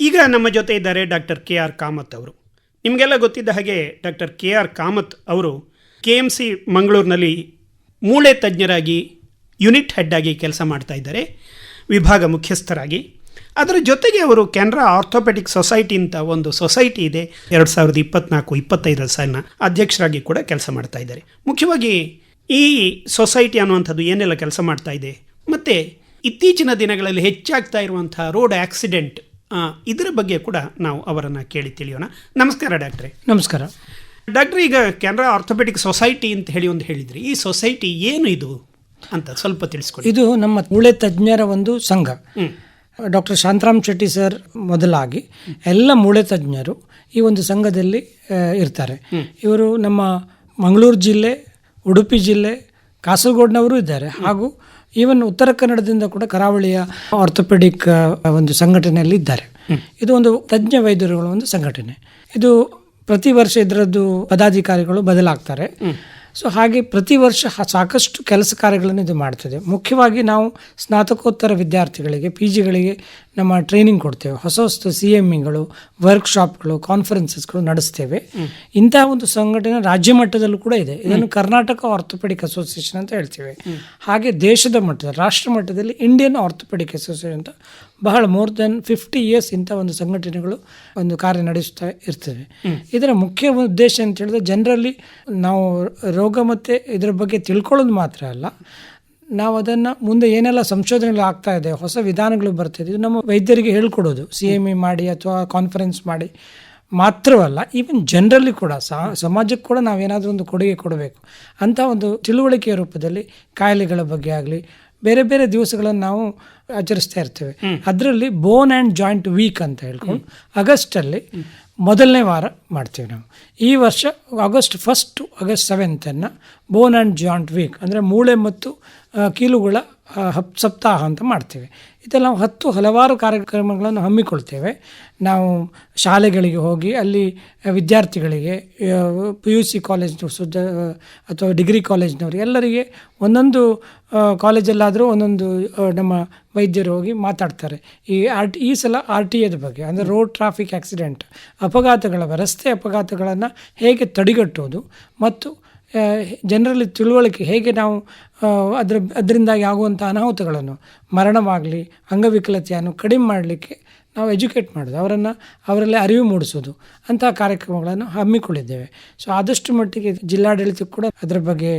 ಈಗ ನಮ್ಮ ಜೊತೆ ಇದ್ದಾರೆ ಡಾಕ್ಟರ್ ಕೆ ಆರ್ ಕಾಮತ್ ಅವರು. ನಿಮಗೆಲ್ಲ ಗೊತ್ತಿದ್ದ ಹಾಗೆ ಡಾಕ್ಟರ್ ಕೆ ಆರ್ ಕಾಮತ್ ಅವರು ಕೆ ಎಂ ಸಿ ಮಂಗಳೂರಿನಲ್ಲಿ ಮೂಳೆ ತಜ್ಞರಾಗಿ ಯೂನಿಟ್ ಹೆಡ್ ಆಗಿ ಕೆಲಸ ಮಾಡ್ತಾ ಇದ್ದಾರೆ, ವಿಭಾಗ ಮುಖ್ಯಸ್ಥರಾಗಿ. ಅದರ ಜೊತೆಗೆ ಅವರು ಕೆನರಾ ಆರ್ಥೋಪೆಟಿಕ್ ಸೊಸೈಟಿ ಅಂತ ಒಂದು ಸೊಸೈಟಿ ಇದೆ, ಎರಡು ಸಾವಿರದ ಇಪ್ಪತ್ನಾಲ್ಕು, ಇಪ್ಪತ್ತೈದರ ಸಾಲಿನ ಅಧ್ಯಕ್ಷರಾಗಿ ಕೂಡ ಕೆಲಸ ಮಾಡ್ತಾ ಇದ್ದಾರೆ. ಮುಖ್ಯವಾಗಿ ಈ ಸೊಸೈಟಿ ಅನ್ನುವಂಥದ್ದು ಏನೆಲ್ಲ ಕೆಲಸ ಮಾಡ್ತಾ ಇದೆ, ಮತ್ತು ಇತ್ತೀಚಿನ ದಿನಗಳಲ್ಲಿ ಹೆಚ್ಚಾಗ್ತಾ ಇರುವಂಥ ರೋಡ್ ಆಕ್ಸಿಡೆಂಟ್ ಇದರ ಬಗ್ಗೆ ಕೂಡ ನಾವು ಅವರನ್ನು ಕೇಳಿ ತಿಳಿಯೋಣ. ನಮಸ್ಕಾರ ಡಾಕ್ಟ್ರೆ. ನಮಸ್ಕಾರ. ಡಾಕ್ಟ್ರೆ ಈಗ ಕೆನರಾ ಆರ್ಥೋಪೆಟಿಕ್ ಸೊಸೈಟಿ ಅಂತ ಹೇಳಿ ಒಂದು ಹೇಳಿದ್ರಿ. ಈ ಸೊಸೈಟಿ ಏನು ಇದು ಅಂತ ಸ್ವಲ್ಪ ತಿಳಿಸ್ಕೊಡಿ. ಇದು ನಮ್ಮ ಮೂಳೆ ತಜ್ಞರ ಒಂದು ಸಂಘ. ಡಾಕ್ಟರ್ ಶಾಂತರಾಮ್ ಶೆಟ್ಟಿ ಸರ್ ಮೊದಲಾಗಿ ಎಲ್ಲ ಮೂಳೆ ತಜ್ಞರು ಈ ಒಂದು ಸಂಘದಲ್ಲಿ ಇರ್ತಾರೆ. ಇವರು ನಮ್ಮ ಮಂಗಳೂರು ಜಿಲ್ಲೆ ಉಡುಪಿ ಜಿಲ್ಲೆ ಕಾಸರಗೋಡ್ನವರು ಇದ್ದಾರೆ. ಹಾಗೂ ಈವನ್ ಉತ್ತರ ಕನ್ನಡದಿಂದ ಕೂಡ ಕರಾವಳಿಯ ಆರ್ಥೋಪೆಡಿಕ್ ಒಂದು ಸಂಘಟನೆಯಲ್ಲಿ ಇದ್ದಾರೆ. ಇದು ಒಂದು ತಜ್ಞ ವೈದ್ಯರುಗಳ ಒಂದು ಸಂಘಟನೆ. ಇದು ಪ್ರತಿ ವರ್ಷ ಇದರದ್ದು ಪದಾಧಿಕಾರಿಗಳು ಬದಲಾಗ್ತಾರೆ. ಸೊ ಹಾಗೆ ಪ್ರತಿ ವರ್ಷ ಸಾಕಷ್ಟು ಕೆಲಸ ಕಾರ್ಯಗಳನ್ನು ಇದು ಮಾಡ್ತದೆ. ಮುಖ್ಯವಾಗಿ ನಾವು ಸ್ನಾತಕೋತ್ತರ ವಿದ್ಯಾರ್ಥಿಗಳಿಗೆ, ಪಿ ಜಿಗಳಿಗೆ ನಮ್ಮ ಟ್ರೈನಿಂಗ್ ಕೊಡ್ತೇವೆ. ಹೊಸ ಹೊಸ ಸಿ ಎಂ ಇಗಳು ವರ್ಕ್ಶಾಪ್ಗಳು ಕಾನ್ಫರೆನ್ಸಸ್ಗಳು ನಡೆಸ್ತೇವೆ. ಇಂತಹ ಒಂದು ಸಂಘಟನೆ ರಾಜ್ಯ ಮಟ್ಟದಲ್ಲೂ ಕೂಡ ಇದೆ. ಇದನ್ನು ಕರ್ನಾಟಕ ಆರ್ಥೋಪೆಡಿಕ್ ಅಸೋಸಿಯೇಷನ್ ಅಂತ ಹೇಳ್ತೇವೆ. ಹಾಗೆ ದೇಶದ ಮಟ್ಟದಲ್ಲಿ ರಾಷ್ಟ್ರ ಮಟ್ಟದಲ್ಲಿ ಇಂಡಿಯನ್ ಆರ್ಥೋಪೆಡಿಕ್ ಅಸೋಸಿಯೇಷನ್ ಅಂತ ಬಹಳ ಮೋರ್ ದೆನ್ ಫಿಫ್ಟಿ ಇಯರ್ಸ್ ಇಂಥ ಒಂದು ಸಂಘಟನೆಗಳು ಒಂದು ಕಾರ್ಯ ನಡೆಸ್ತಾ ಇರ್ತವೆ. ಇದರ ಮುಖ್ಯ ಉದ್ದೇಶ ಅಂತ ಹೇಳಿದ್ರೆ ಜನರಲ್ಲಿ ನಾವು ರೋಗ ಮತ್ತು ಇದರ ಬಗ್ಗೆ ತಿಳ್ಕೊಳ್ಳೋದು ಮಾತ್ರ ಅಲ್ಲ, ನಾವು ಅದನ್ನು ಮುಂದೆ ಏನೆಲ್ಲ ಸಂಶೋಧನೆಗಳು ಆಗ್ತಾ ಇದೆ, ಹೊಸ ವಿಧಾನಗಳು ಬರ್ತಿದೆ ಇದು ನಮ್ಮ ವೈದ್ಯರಿಗೆ ಹೇಳ್ಕೊಡೋದು. ಸಿ ಎಂ ಇ ಮಾಡಿ ಅಥವಾ ಕಾನ್ಫರೆನ್ಸ್ ಮಾಡಿ ಮಾತ್ರವಲ್ಲ ಈವನ್ ಜನರಲ್ಲಿ ಕೂಡ ಸಮಾಜಕ್ಕೆ ಕೂಡ ನಾವೇನಾದರೂ ಒಂದು ಕೊಡುಗೆ ಕೊಡಬೇಕು. ಅಂತ ಒಂದು ತಿಳುವಳಿಕೆಯ ರೂಪದಲ್ಲಿ ಕಾಯಿಲೆಗಳ ಬಗ್ಗೆ ಆಗಲಿ ಬೇರೆ ಬೇರೆ ದಿವಸಗಳನ್ನು ನಾವು ಆಚರಿಸ್ತಾ ಇರ್ತೇವೆ. ಅದರಲ್ಲಿ ಬೋನ್ ಆ್ಯಂಡ್ ಜಾಯಿಂಟ್ ವೀಕ್ ಅಂತ ಹೇಳ್ಕೊಂಡು ಆಗಸ್ಟಲ್ಲಿ ಮೊದಲನೇ ವಾರ ಮಾಡ್ತೀವಿ ನಾವು. ಈ ವರ್ಷ ಆಗಸ್ಟ್ ಫಸ್ಟ್ ಆಗಸ್ಟ್ ಸೆವೆಂತನ್ನು ಬೋನ್ ಆ್ಯಂಡ್ ಜಾಯಿಂಟ್ ವೀಕ್ ಅಂದರೆ ಮೂಳೆ ಮತ್ತು ಕೀಲುಗಳ ಹಪ್ ಸಪ್ತಾಹ ಅಂತ ಮಾಡ್ತೇವೆ. ಇದೆಲ್ಲ ನಾವು ಹತ್ತು ಹಲವಾರು ಕಾರ್ಯಕ್ರಮಗಳನ್ನು ಹಮ್ಮಿಕೊಳ್ತೇವೆ. ನಾವು ಶಾಲೆಗಳಿಗೆ ಹೋಗಿ, ಅಲ್ಲಿ ವಿದ್ಯಾರ್ಥಿಗಳಿಗೆ ಪಿ ಯು ಸಿ ಕಾಲೇಜ್ ಸುದ್ದ ಅಥವಾ ಡಿಗ್ರಿ ಕಾಲೇಜ್ನವ್ರಿಗೆ ಎಲ್ಲರಿಗೆ ಒಂದೊಂದು ಕಾಲೇಜಲ್ಲಾದರೂ ಒಂದೊಂದು ನಮ್ಮ ವೈದ್ಯರು ಹೋಗಿ ಮಾತಾಡ್ತಾರೆ. ಈ ಆರ್ ಟಿ, ಈ ಸಲ ಆರ್ ಟಿ ಎದ ಬಗ್ಗೆ, ಅಂದರೆ ರೋಡ್ ಟ್ರಾಫಿಕ್ ಆಕ್ಸಿಡೆಂಟ್ ಅಪಘಾತಗಳ, ರಸ್ತೆ ಅಪಘಾತಗಳನ್ನು ಹೇಗೆ ತಡೆಗಟ್ಟೋದು ಮತ್ತು ಜನರಲ್ಲಿ ತಿಳುವಳಿಕೆ ಹೇಗೆ ನಾವು ಅದ್ರ ಅದರ, ಅದರಿಂದಾಗಿ ಆಗುವಂಥ ಅನಾಹುತಗಳನ್ನು, ಮರಣವಾಗಲಿ, ಅಂಗವಿಕಲತೆಯನ್ನು ಕಡಿಮೆ ಮಾಡಲಿಕ್ಕೆ ನಾವು ಎಜುಕೇಟ್ ಮಾಡೋದು, ಅವರನ್ನು, ಅವರಲ್ಲಿ ಅರಿವು ಮೂಡಿಸೋದು ಅಂತಹ ಕಾರ್ಯಕ್ರಮಗಳನ್ನು ಹಮ್ಮಿಕೊಂಡಿದ್ದೇವೆ. ಸೊ, ಆದಷ್ಟು ಮಟ್ಟಿಗೆ ಜಿಲ್ಲಾಡಳಿತಕ್ಕೆ ಕೂಡ ಅದರ ಬಗ್ಗೆ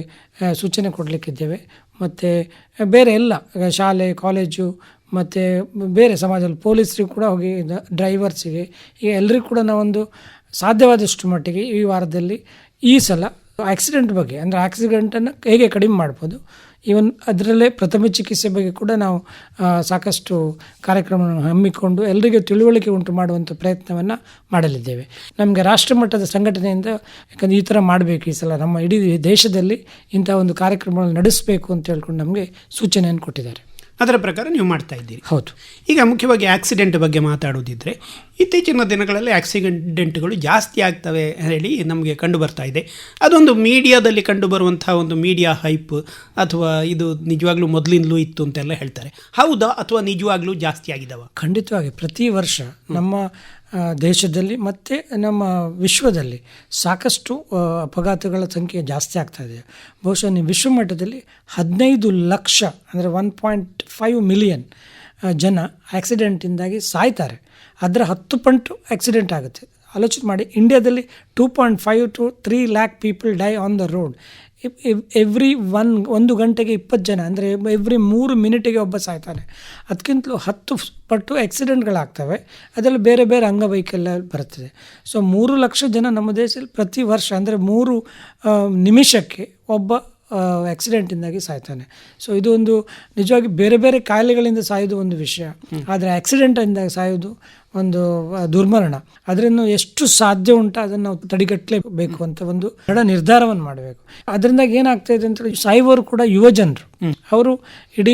ಸೂಚನೆ ಕೊಡಲಿಕ್ಕಿದ್ದೇವೆ. ಮತ್ತು, ಬೇರೆ ಎಲ್ಲ ಶಾಲೆ, ಕಾಲೇಜು, ಮತ್ತು ಬೇರೆ ಸಮಾಜದಲ್ಲಿ ಪೊಲೀಸರಿಗೂ ಕೂಡ ಹೋಗಿ ಡ್ರೈವರ್ಸಿಗೆ, ಈಗ ಎಲ್ಲರಿಗೂ ಕೂಡ ನಾವೊಂದು ಸಾಧ್ಯವಾದಷ್ಟು ಮಟ್ಟಿಗೆ ಈ ವಾರದಲ್ಲಿ ಈ ಸಲ ಆಕ್ಸಿಡೆಂಟ್ ಬಗ್ಗೆ, ಅಂದರೆ ಆಕ್ಸಿಡೆಂಟನ್ನು ಹೇಗೆ ಕಡಿಮೆ ಮಾಡ್ಬೋದು? ಈವನ್ ಅದರಲ್ಲೇ ಪ್ರಥಮ ಚಿಕಿತ್ಸೆ ಬಗ್ಗೆ ಕೂಡ ನಾವು ಸಾಕಷ್ಟು ಕಾರ್ಯಕ್ರಮವನ್ನು ಹಮ್ಮಿಕೊಂಡು ಎಲ್ಲರಿಗೂ ತಿಳುವಳಿಕೆ ಉಂಟು ಮಾಡುವಂಥ ಪ್ರಯತ್ನವನ್ನು ಮಾಡಲಿದ್ದೇವೆ. ನಮಗೆ ರಾಷ್ಟ್ರಮಟ್ಟದ ಸಂಘಟನೆಯಿಂದ, ಯಾಕಂದರೆ ಈ ಥರ ಮಾಡಬೇಕು ಈ ಸಲ ನಮ್ಮ ಇಡೀ ದೇಶದಲ್ಲಿ ಇಂಥ ಒಂದು ಕಾರ್ಯಕ್ರಮಗಳನ್ನು ನಡೆಸಬೇಕು ಅಂತ ಹೇಳ್ಕೊಂಡು ನಮಗೆ ಸೂಚನೆಯನ್ನು ಕೊಟ್ಟಿದ್ದಾರೆ. ಅದರ ಪ್ರಕಾರ ನೀವು ಮಾಡ್ತಾ ಇದ್ದೀರಿ. ಹೌದು. ಈಗ ಮುಖ್ಯವಾಗಿ ಆಕ್ಸಿಡೆಂಟ್ ಬಗ್ಗೆ ಮಾತಾಡೋದಿದ್ರೆ ಇತ್ತೀಚಿನ ದಿನಗಳಲ್ಲಿ ಆಕ್ಸಿಡೆಂಟ್ಗಳು ಜಾಸ್ತಿ ಆಗ್ತವೆ ಹೇಳಿ ನಮಗೆ ಕಂಡು ಬರ್ತಾ ಇದೆ. ಅದೊಂದು ಮೀಡಿಯಾದಲ್ಲಿ ಕಂಡು ಬರುವಂಥ ಒಂದು ಮೀಡಿಯಾ ಹೈಪ್ ಅಥವಾ ಇದು ನಿಜವಾಗ್ಲೂ ಮೊದಲಿಂದಲೂ ಇತ್ತು ಅಂತೆಲ್ಲ ಹೇಳ್ತಾರೆ. ಹೌದಾ ಅಥವಾ ನಿಜವಾಗ್ಲೂ ಜಾಸ್ತಿ ಆಗಿದಾವ? ಖಂಡಿತವಾಗಿ ಪ್ರತಿ ವರ್ಷ ನಮ್ಮ ದೇಶದಲ್ಲಿ ಮತ್ತು ನಮ್ಮ ವಿಶ್ವದಲ್ಲಿ ಸಾಕಷ್ಟು ಅಪಘಾತಗಳ ಸಂಖ್ಯೆ ಜಾಸ್ತಿ ಆಗ್ತಾ ಇದೆ. ಬಹುಶಃ ನೀವು ವಿಶ್ವ ಮಟ್ಟದಲ್ಲಿ ಹದಿನೈದು ಲಕ್ಷ, ಅಂದರೆ ಒನ್ ಪಾಯಿಂಟ್ ಫೈವ್ ಮಿಲಿಯನ್ ಜನ ಆ್ಯಕ್ಸಿಡೆಂಟಿಂದಾಗಿ ಸಾಯ್ತಾರೆ. ಅದರ ಹತ್ತು ಪಂಟು ಆ್ಯಕ್ಸಿಡೆಂಟ್ ಆಗುತ್ತೆ. ಆಲೋಚನೆ ಮಾಡಿ ಇಂಡಿಯಾದಲ್ಲಿ two point five to three lakh people die on the road every one ಒಂದು ಗಂಟೆಗೆ ಇಪ್ಪತ್ತು ಜನ ಅಂದರೆ ಎವ್ರಿ ಮೂರು ಮಿನಿಟಿಗೆ ಒಬ್ಬ ಸಾಯ್ತಾನೆ. ಅದಕ್ಕಿಂತಲೂ ಹತ್ತು ಪಟ್ಟು ಆಕ್ಸಿಡೆಂಟ್ಗಳಾಗ್ತವೆ ಅದರಲ್ಲಿ ಬೇರೆ ಬೇರೆ ಅಂಗವೈಕಲ್ಯ ಬರ್ತದೆ ಸೊ ಮೂರು ಲಕ್ಷ ಜನ ನಮ್ಮ ದೇಶದಲ್ಲಿ ಪ್ರತಿ ವರ್ಷ ಅಂದರೆ ಮೂರು ನಿಮಿಷಕ್ಕೆ ಒಬ್ಬ ಆಕ್ಸಿಡೆಂಟಿಂದಾಗಿ ಸಾಯ್ತಾನೆ. ಸೊ ಇದು ಒಂದು ನಿಜವಾಗಿ ಬೇರೆ ಬೇರೆ ಕಾಯಿಲೆಗಳಿಂದ ಸಾಯೋದು ಒಂದು ವಿಷಯ. ಆದರೆ ಆಕ್ಸಿಡೆಂಟಿಂದ ಸಾಯೋದು ಒಂದು ದುರ್ಮರಣ. ಅದರಿಂದ ಎಷ್ಟು ಸಾಧ್ಯ ಉಂಟು ಅದನ್ನು ನಾವು ತಡೆಗಟ್ಟಲೇಬೇಕು ಅಂತ ಒಂದು ದೃಢ ನಿರ್ಧಾರವನ್ನು ಮಾಡಬೇಕು. ಅದರಿಂದಾಗಿ ಏನಾಗ್ತಾ ಇದೆ ಅಂತ ಸಾಯುವವರು ಕೂಡ ಯುವ ಜನರು ಅವರು ಇಡೀ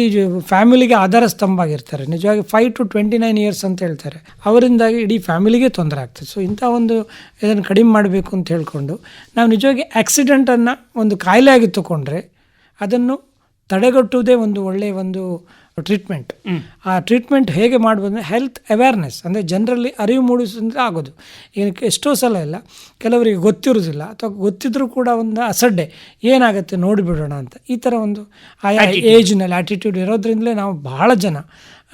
ಫ್ಯಾಮಿಲಿಗೆ ಆಧಾರ ಸ್ತಂಭ ಆಗಿರ್ತಾರೆ. ನಿಜವಾಗಿ five to twenty nine years ಅಂತ ಹೇಳ್ತಾರೆ. ಅವರಿಂದಾಗಿ ಇಡೀ ಫ್ಯಾಮಿಲಿಗೆ ತೊಂದರೆ ಆಗ್ತದೆ. ಸೊ ಇಂಥ ಒಂದು ಇದನ್ನು ಕಡಿಮೆ ಮಾಡಬೇಕು ಅಂತ ಹೇಳಿಕೊಂಡು ನಾವು ನಿಜವಾಗಿ ಆಕ್ಸಿಡೆಂಟನ್ನು ಒಂದು ಕಾಯಿಲೆ ಆಗಿ ತಗೊಂಡ್ರೆ ಅದನ್ನು ತಡೆಗಟ್ಟುವುದೇ ಒಂದು ಒಳ್ಳೆಯ ಒಂದು ಟ್ರೀಟ್ಮೆಂಟ್ ಆ ಟ್ರೀಟ್ಮೆಂಟ್ ಹೇಗೆ ಮಾಡ್ಬೋದು ಅಂದರೆ ಹೆಲ್ತ್ ಅವೇರ್ನೆಸ್ ಅಂದರೆ ಜನರಲ್ಲಿ ಅರಿವು ಮೂಡಿಸಿದ್ರೆ ಆಗೋದು. ಏನಕ್ಕೆ ಎಷ್ಟೋ ಸಲ ಇಲ್ಲ ಕೆಲವರಿಗೆ ಗೊತ್ತಿರೋದಿಲ್ಲ ಅಥವಾ ಗೊತ್ತಿದ್ರೂ ಕೂಡ ಒಂದು ಅಸಡ್ಡೆ ಏನಾಗುತ್ತೆ ನೋಡಿಬಿಡೋಣ ಅಂತ. ಈ ಥರ ಒಂದು ಆಯಾ ಏಜ್ನಲ್ಲಿ ಆಟಿಟ್ಯೂಡ್ ಇರೋದ್ರಿಂದಲೇ ನಾವು ಬಹಳ ಜನ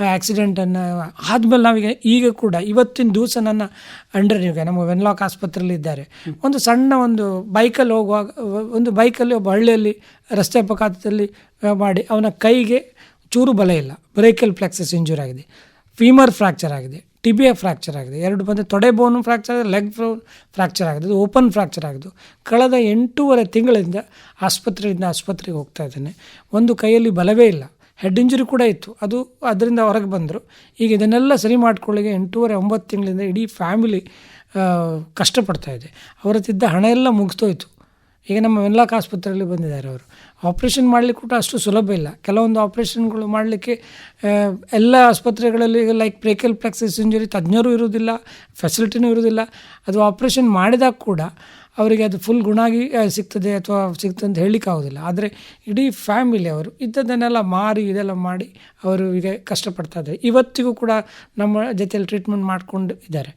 ಆ್ಯಕ್ಸಿಡೆಂಟನ್ನು ಆದಮೇಲೆ ನಾವೀಗ ಈಗ ಕೂಡ ಇವತ್ತಿನ ದಿವಸ ನನ್ನ ಅಂಡರ್ ಈಗ ನಮ್ಮ ವೆನ್ಲಾಕ್ ಆಸ್ಪತ್ರೆಯಲ್ಲಿ ಇದ್ದಾರೆ. ಒಂದು ಸಣ್ಣ ಒಂದು ಬೈಕಲ್ಲಿ ಹೋಗುವಾಗ ಒಂದು ಬೈಕಲ್ಲಿ ಒಬ್ಬ ಹಳ್ಳಿಯಲ್ಲಿ ರಸ್ತೆ ಅಪಘಾತದಲ್ಲಿ ಮಾಡಿ ಅವನ ಕೈಗೆ ಚೂರು ಬಲ ಇಲ್ಲ. ಬ್ರೇಕಲ್ ಫ್ಲೆಕ್ಸಸ್ ಇಂಜೂರ್ ಆಗಿದೆ. ಫೀಮರ್ ಫ್ರ್ಯಾಕ್ಚರ್ ಆಗಿದೆ. ಟಿಬಿಯ ಫ್ರ್ಯಾಕ್ಚರ್ ಆಗಿದೆ. ಎರಡು ಬಂದರೆ ತೊಡೆ ಬೋನು ಫ್ರ್ಯಾಕ್ಚರ್ ಆಗಿದೆ ಲೆಗ್ ಫ್ರ್ಯಾಕ್ಚರ್ ಆಗಿದೆ, ಅದು ಓಪನ್ ಫ್ರ್ಯಾಕ್ಚರ್ ಆಗಿದ್ದು ಕಳೆದ ಎಂಟೂವರೆ ತಿಂಗಳಿಂದ ಆಸ್ಪತ್ರೆಯಿಂದ ಆಸ್ಪತ್ರೆಗೆ ಹೋಗ್ತಾ ಇದ್ದೇನೆ. ಒಂದು ಕೈಯಲ್ಲಿ ಬಲವೇ ಇಲ್ಲ. ಹೆಡ್ ಇಂಜುರಿ ಕೂಡ ಇತ್ತು. ಅದು ಅದರಿಂದ ಹೊರಗೆ ಬಂದರು. ಈಗ ಇದನ್ನೆಲ್ಲ ಸರಿ ಮಾಡ್ಕೊಳ್ಳಿಗೆ ಎಂಟೂವರೆ ಒಂಬತ್ತು ತಿಂಗಳಿಂದ ಇಡೀ ಫ್ಯಾಮಿಲಿ ಕಷ್ಟಪಡ್ತಾ ಇದೆ. ಅವರತ್ತಿದ್ದ ಹಣ ಎಲ್ಲ ಮುಗಿಸ್ತೋಯ್ತು ಈಗ ನಮ್ಮ ವೆನ್ಲಾಕ್ ಆಸ್ಪತ್ರೆಯಲ್ಲಿ ಬಂದಿದ್ದಾರೆ ಅವರು. ಆಪ್ರೇಷನ್ ಮಾಡಲಿಕ್ಕೆ ಕೂಡ ಅಷ್ಟು ಸುಲಭ ಇಲ್ಲ. ಕೆಲವೊಂದು ಆಪ್ರೇಷನ್ಗಳು ಮಾಡಲಿಕ್ಕೆ ಎಲ್ಲ ಆಸ್ಪತ್ರೆಗಳಲ್ಲಿ ಲೈಕ್ ಬ್ರೇಕಲ್ ಪ್ಲೆಕ್ಸಿಸ್ ಇಂಜುರಿ ತಜ್ಞರು ಇರುವುದಿಲ್ಲ ಫೆಸಿಲಿಟಿನೂ ಇರುವುದಿಲ್ಲ. ಅದು ಆಪ್ರೇಷನ್ ಮಾಡಿದಾಗ ಕೂಡ ಅವರಿಗೆ ಅದು ಫುಲ್ ಗುಣಾಗಿ ಸಿಗ್ತದೆ ಅಥವಾ ಸಿಗ್ತದೆ ಅಂತ ಹೇಳಲಿಕ್ಕೆ ಆಗೋದಿಲ್ಲ. ಆದರೆ ಇಡೀ ಫ್ಯಾಮಿಲಿ ಅವರು ಇದ್ದದನ್ನೆಲ್ಲ ಮಾರಿ, ಇದೆಲ್ಲ ಮಾಡಿ ಅವರು ಈಗ ಕಷ್ಟಪಡ್ತಾ ಇದ್ದಾರೆ. ಇವತ್ತಿಗೂ ಕೂಡ ನಮ್ಮ ಜೊತೆಯಲ್ಲಿ ಟ್ರೀಟ್ಮೆಂಟ್ ಮಾಡಿಕೊಂಡು ಇದ್ದಾರೆ.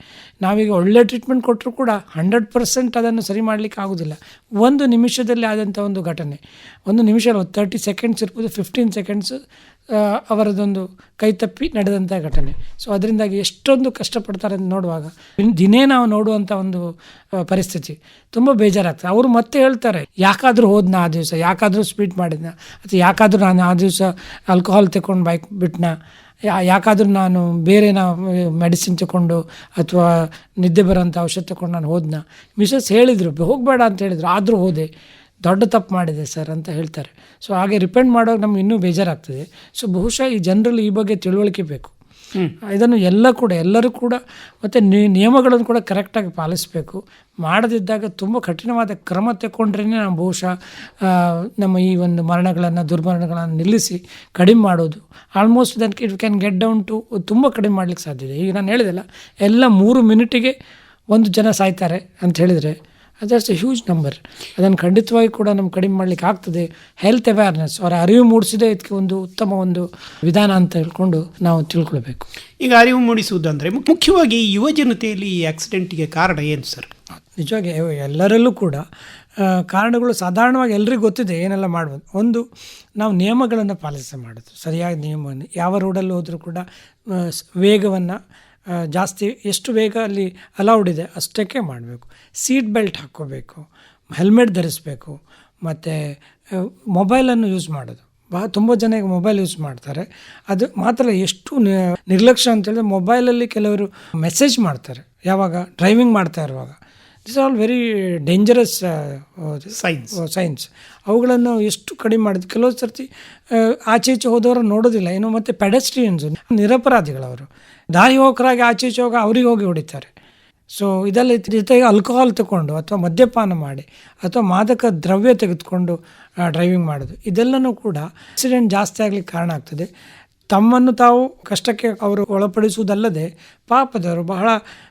ನಾವೀಗ ಒಳ್ಳೆ ಟ್ರೀಟ್ಮೆಂಟ್ ಕೊಟ್ಟರು ಕೂಡ ಹಂಡ್ರೆಡ್ ಪರ್ಸೆಂಟ್ ಅದನ್ನು ಸರಿ ಮಾಡಲಿಕ್ಕೆ ಆಗೋದಿಲ್ಲ. ಒಂದು ನಿಮಿಷದಲ್ಲಿ ಆದಂಥ ಒಂದು ಘಟನೆ. ಒಂದು ನಿಮಿಷ ತರ್ಟಿ ಸೆಕೆಂಡ್ಸ್ ಇರ್ಬೋದು ಫಿಫ್ಟೀನ್ ಸೆಕೆಂಡ್ಸ್ ಅವರದೊಂದು ಕೈ ತಪ್ಪಿ ನಡೆದಂಥ ಘಟನೆ. ಸೊ ಅದರಿಂದಾಗಿ ಎಷ್ಟೊಂದು ಕಷ್ಟಪಡ್ತಾರೆ ಅಂತ ನೋಡುವಾಗ ದಿನೇ ನಾವು ನೋಡುವಂಥ ಒಂದು ಪರಿಸ್ಥಿತಿ ತುಂಬ ಬೇಜಾರಾಗ್ತದೆ. ಅವರು ಮತ್ತೆ ಹೇಳ್ತಾರೆ, ಯಾಕಾದರೂ ಹೋದ್ನ ಆ ದಿವಸ? ಯಾಕಾದರೂ ಸ್ಪೀಡ್ ಮಾಡಿದ್ನ? ಅಥವಾ ಯಾಕಾದರೂ ನಾನು ಆ ದಿವಸ ಆಲ್ಕೋಹಾಲ್ ತಗೊಂಡು ಬೈಕ್ ಬಿಟ್ಟನ ಯಾಕಾದರೂ ನಾನು ಬೇರೆ ನಾವು ಮೆಡಿಸಿನ್ ತಗೊಂಡು ಅಥವಾ ನಿದ್ದೆ ಬರೋಂಥ ಔಷಧ ತಗೊಂಡು ನಾನು ಹೋದ್ನ? ಮಿಸಸ್ ಹೇಳಿದರು, ಹೋಗಬೇಡ ಅಂತ ಹೇಳಿದರು. ಆದರೂ ಹೋದೆ. ದೊಡ್ಡ ತಪ್ಪು ಮಾಡಿದೆ ಸರ್ ಅಂತ ಹೇಳ್ತಾರೆ. ಸೊ ಹಾಗೆ ರಿಪೆಂಡ್ ಮಾಡೋವಾಗ ನಮ್ಗೆ ಇನ್ನೂ ಬೇಜಾರಾಗ್ತದೆ. ಸೊ ಬಹುಶಃ ಈ ಜನರಲ್ಲಿ ಈ ಬಗ್ಗೆ ತಿಳುವಳಿಕೆ ಬೇಕು. ಇದನ್ನು ಎಲ್ಲ ಕೂಡ ಎಲ್ಲರೂ ಕೂಡ ಮತ್ತು ನಿಯಮಗಳನ್ನು ಕೂಡ ಕರೆಕ್ಟಾಗಿ ಪಾಲಿಸಬೇಕು. ಮಾಡದಿದ್ದಾಗ ತುಂಬ ಕಠಿಣವಾದ ಕ್ರಮ ತಗೊಂಡ್ರೇ ನಾವು ಬಹುಶಃ ನಮ್ಮ ಈ ಒಂದು ಮರಣಗಳನ್ನು ದುರ್ಮರಣಗಳನ್ನು ನಿಲ್ಲಿಸಿ ಕಡಿಮೆ ಮಾಡೋದು. Almost that it can get down to ತುಂಬ ಕಡಿಮೆ ಮಾಡ್ಲಿಕ್ಕೆ ಸಾಧ್ಯ ಇದೆ. ಈಗ ನಾನು ಹೇಳಿದೆಲ್ಲ ಎಲ್ಲ ಮೂರು ಮಿನಿಟಿಗೆ ಒಂದು ಜನ ಸಾಯ್ತಾರೆ ಅಂತ ಹೇಳಿದರೆ ದಟ್ಸ್ ಎ ಹ್ಯೂಜ್ ನಂಬರ್ ಅದನ್ನು ಖಂಡಿತವಾಗಿ ಕೂಡ ನಮ್ಗೆ ಕಡಿಮೆ ಮಾಡಲಿಕ್ಕೆ ಆಗ್ತದೆ. ಹೆಲ್ತ್ ಅವೇರ್ನೆಸ್ ಅವರ ಅರಿವು ಮೂಡಿಸಿದೆ ಇದಕ್ಕೆ ಒಂದು ಉತ್ತಮ ಒಂದು ವಿಧಾನ ಅಂತ ಹೇಳ್ಕೊಂಡು ನಾವು ತಿಳ್ಕೊಳ್ಬೇಕು. ಈಗ ಅರಿವು ಮೂಡಿಸುವುದಂದ್ರೆ ಮುಖ್ಯವಾಗಿ ಯುವ ಜನತೆಯಲ್ಲಿ ಈ ಆಕ್ಸಿಡೆಂಟಿಗೆ ಕಾರಣ ಏನು ಸರ್ ನಿಜವಾಗಿ ಎಲ್ಲರಲ್ಲೂ ಕೂಡ ಕಾರಣಗಳು ಸಾಧಾರಣವಾಗಿ ಎಲ್ರಿಗೂ ಗೊತ್ತಿದೆ ಏನೆಲ್ಲ ಮಾಡ್ಬೋದು. ಒಂದು ನಾವು ನಿಯಮಗಳನ್ನು ಪಾಲಿಸಿ ಮಾಡೋದು. ಸರಿಯಾದ ನಿಯಮವನ್ನು. ಯಾವ ರೋಡಲ್ಲಿ ಹೋದರೂ ಕೂಡ ವೇಗವನ್ನು ಜಾಸ್ತಿ ಎಷ್ಟು ವೇಗ ಅಲ್ಲಿ ಅಲೌಡ್ ಇದೆ ಅಷ್ಟಕ್ಕೆ ಮಾಡಬೇಕು. ಸೀಟ್ ಬೆಲ್ಟ್ ಹಾಕ್ಕೋಬೇಕು ಹೆಲ್ಮೆಟ್ ಧರಿಸಬೇಕು ಮತ್ತು ಮೊಬೈಲನ್ನು ಯೂಸ್ ಮಾಡೋದು. ಬಹಳ ತುಂಬ ಜನ ಈಗ ಮೊಬೈಲ್ ಯೂಸ್ ಮಾಡ್ತಾರೆ. ಅದು ಮಾತ್ರ ಎಷ್ಟು ನಿರ್ಲಕ್ಷ್ಯ ಅಂತೇಳಿದ್ರೆ ಮೊಬೈಲಲ್ಲಿ ಕೆಲವರು ಮೆಸೇಜ್ ಮಾಡ್ತಾರೆ. ಯಾವಾಗ? ಡ್ರೈವಿಂಗ್ ಮಾಡ್ತಾ ಇರುವಾಗ. This all very dangerous signs signs ಅವುಗಳನ್ನು ಎಷ್ಟು ಕಡಿಮೆ ಮಾಡಿದ್ರು ಕೆಲವೊಂದು ಸರ್ತಿ ಆಚೆ ಈಚೆ ಹೋದವರು ನೋಡೋದಿಲ್ಲ. ಏನು ಮತ್ತು ಪೆಡೆಸ್ಟ್ರಿಯನ್ಸು ನಿರಪರಾಧಿಗಳವರು. ದಾರಿ ಹೋಕರಾಗಿ ಆಚೆ ಈಚೆ ಹೋಗ ಅವ್ರಿಗೆ ಹೋಗಿ ಹೊಡಿತಾರೆ. ಸೊ ಇದೆಲ್ಲ ಇದ್ರ ಜೊತೆಗೆ ಆಲ್ಕೋಹಾಲ್ ತಗೊಂಡು ಅಥವಾ ಮದ್ಯಪಾನ ಮಾಡಿ ಅಥವಾ ಮಾದಕ ದ್ರವ್ಯ ತೆಗೆದುಕೊಂಡು ಡ್ರೈವಿಂಗ್ ಮಾಡೋದು. ಇದೆಲ್ಲನೂ ಕೂಡ ಆಕ್ಸಿಡೆಂಟ್ ಜಾಸ್ತಿ ಆಗಲಿಕ್ಕೆ ಕಾರಣ ಆಗ್ತದೆ. ತಮ್ಮನ್ನು ತಾವು ಕಷ್ಟಕ್ಕೆ ಅವರು ಒಳಪಡಿಸುವುದಲ್ಲದೆ ಪಾಪದವರು ಬಹಳ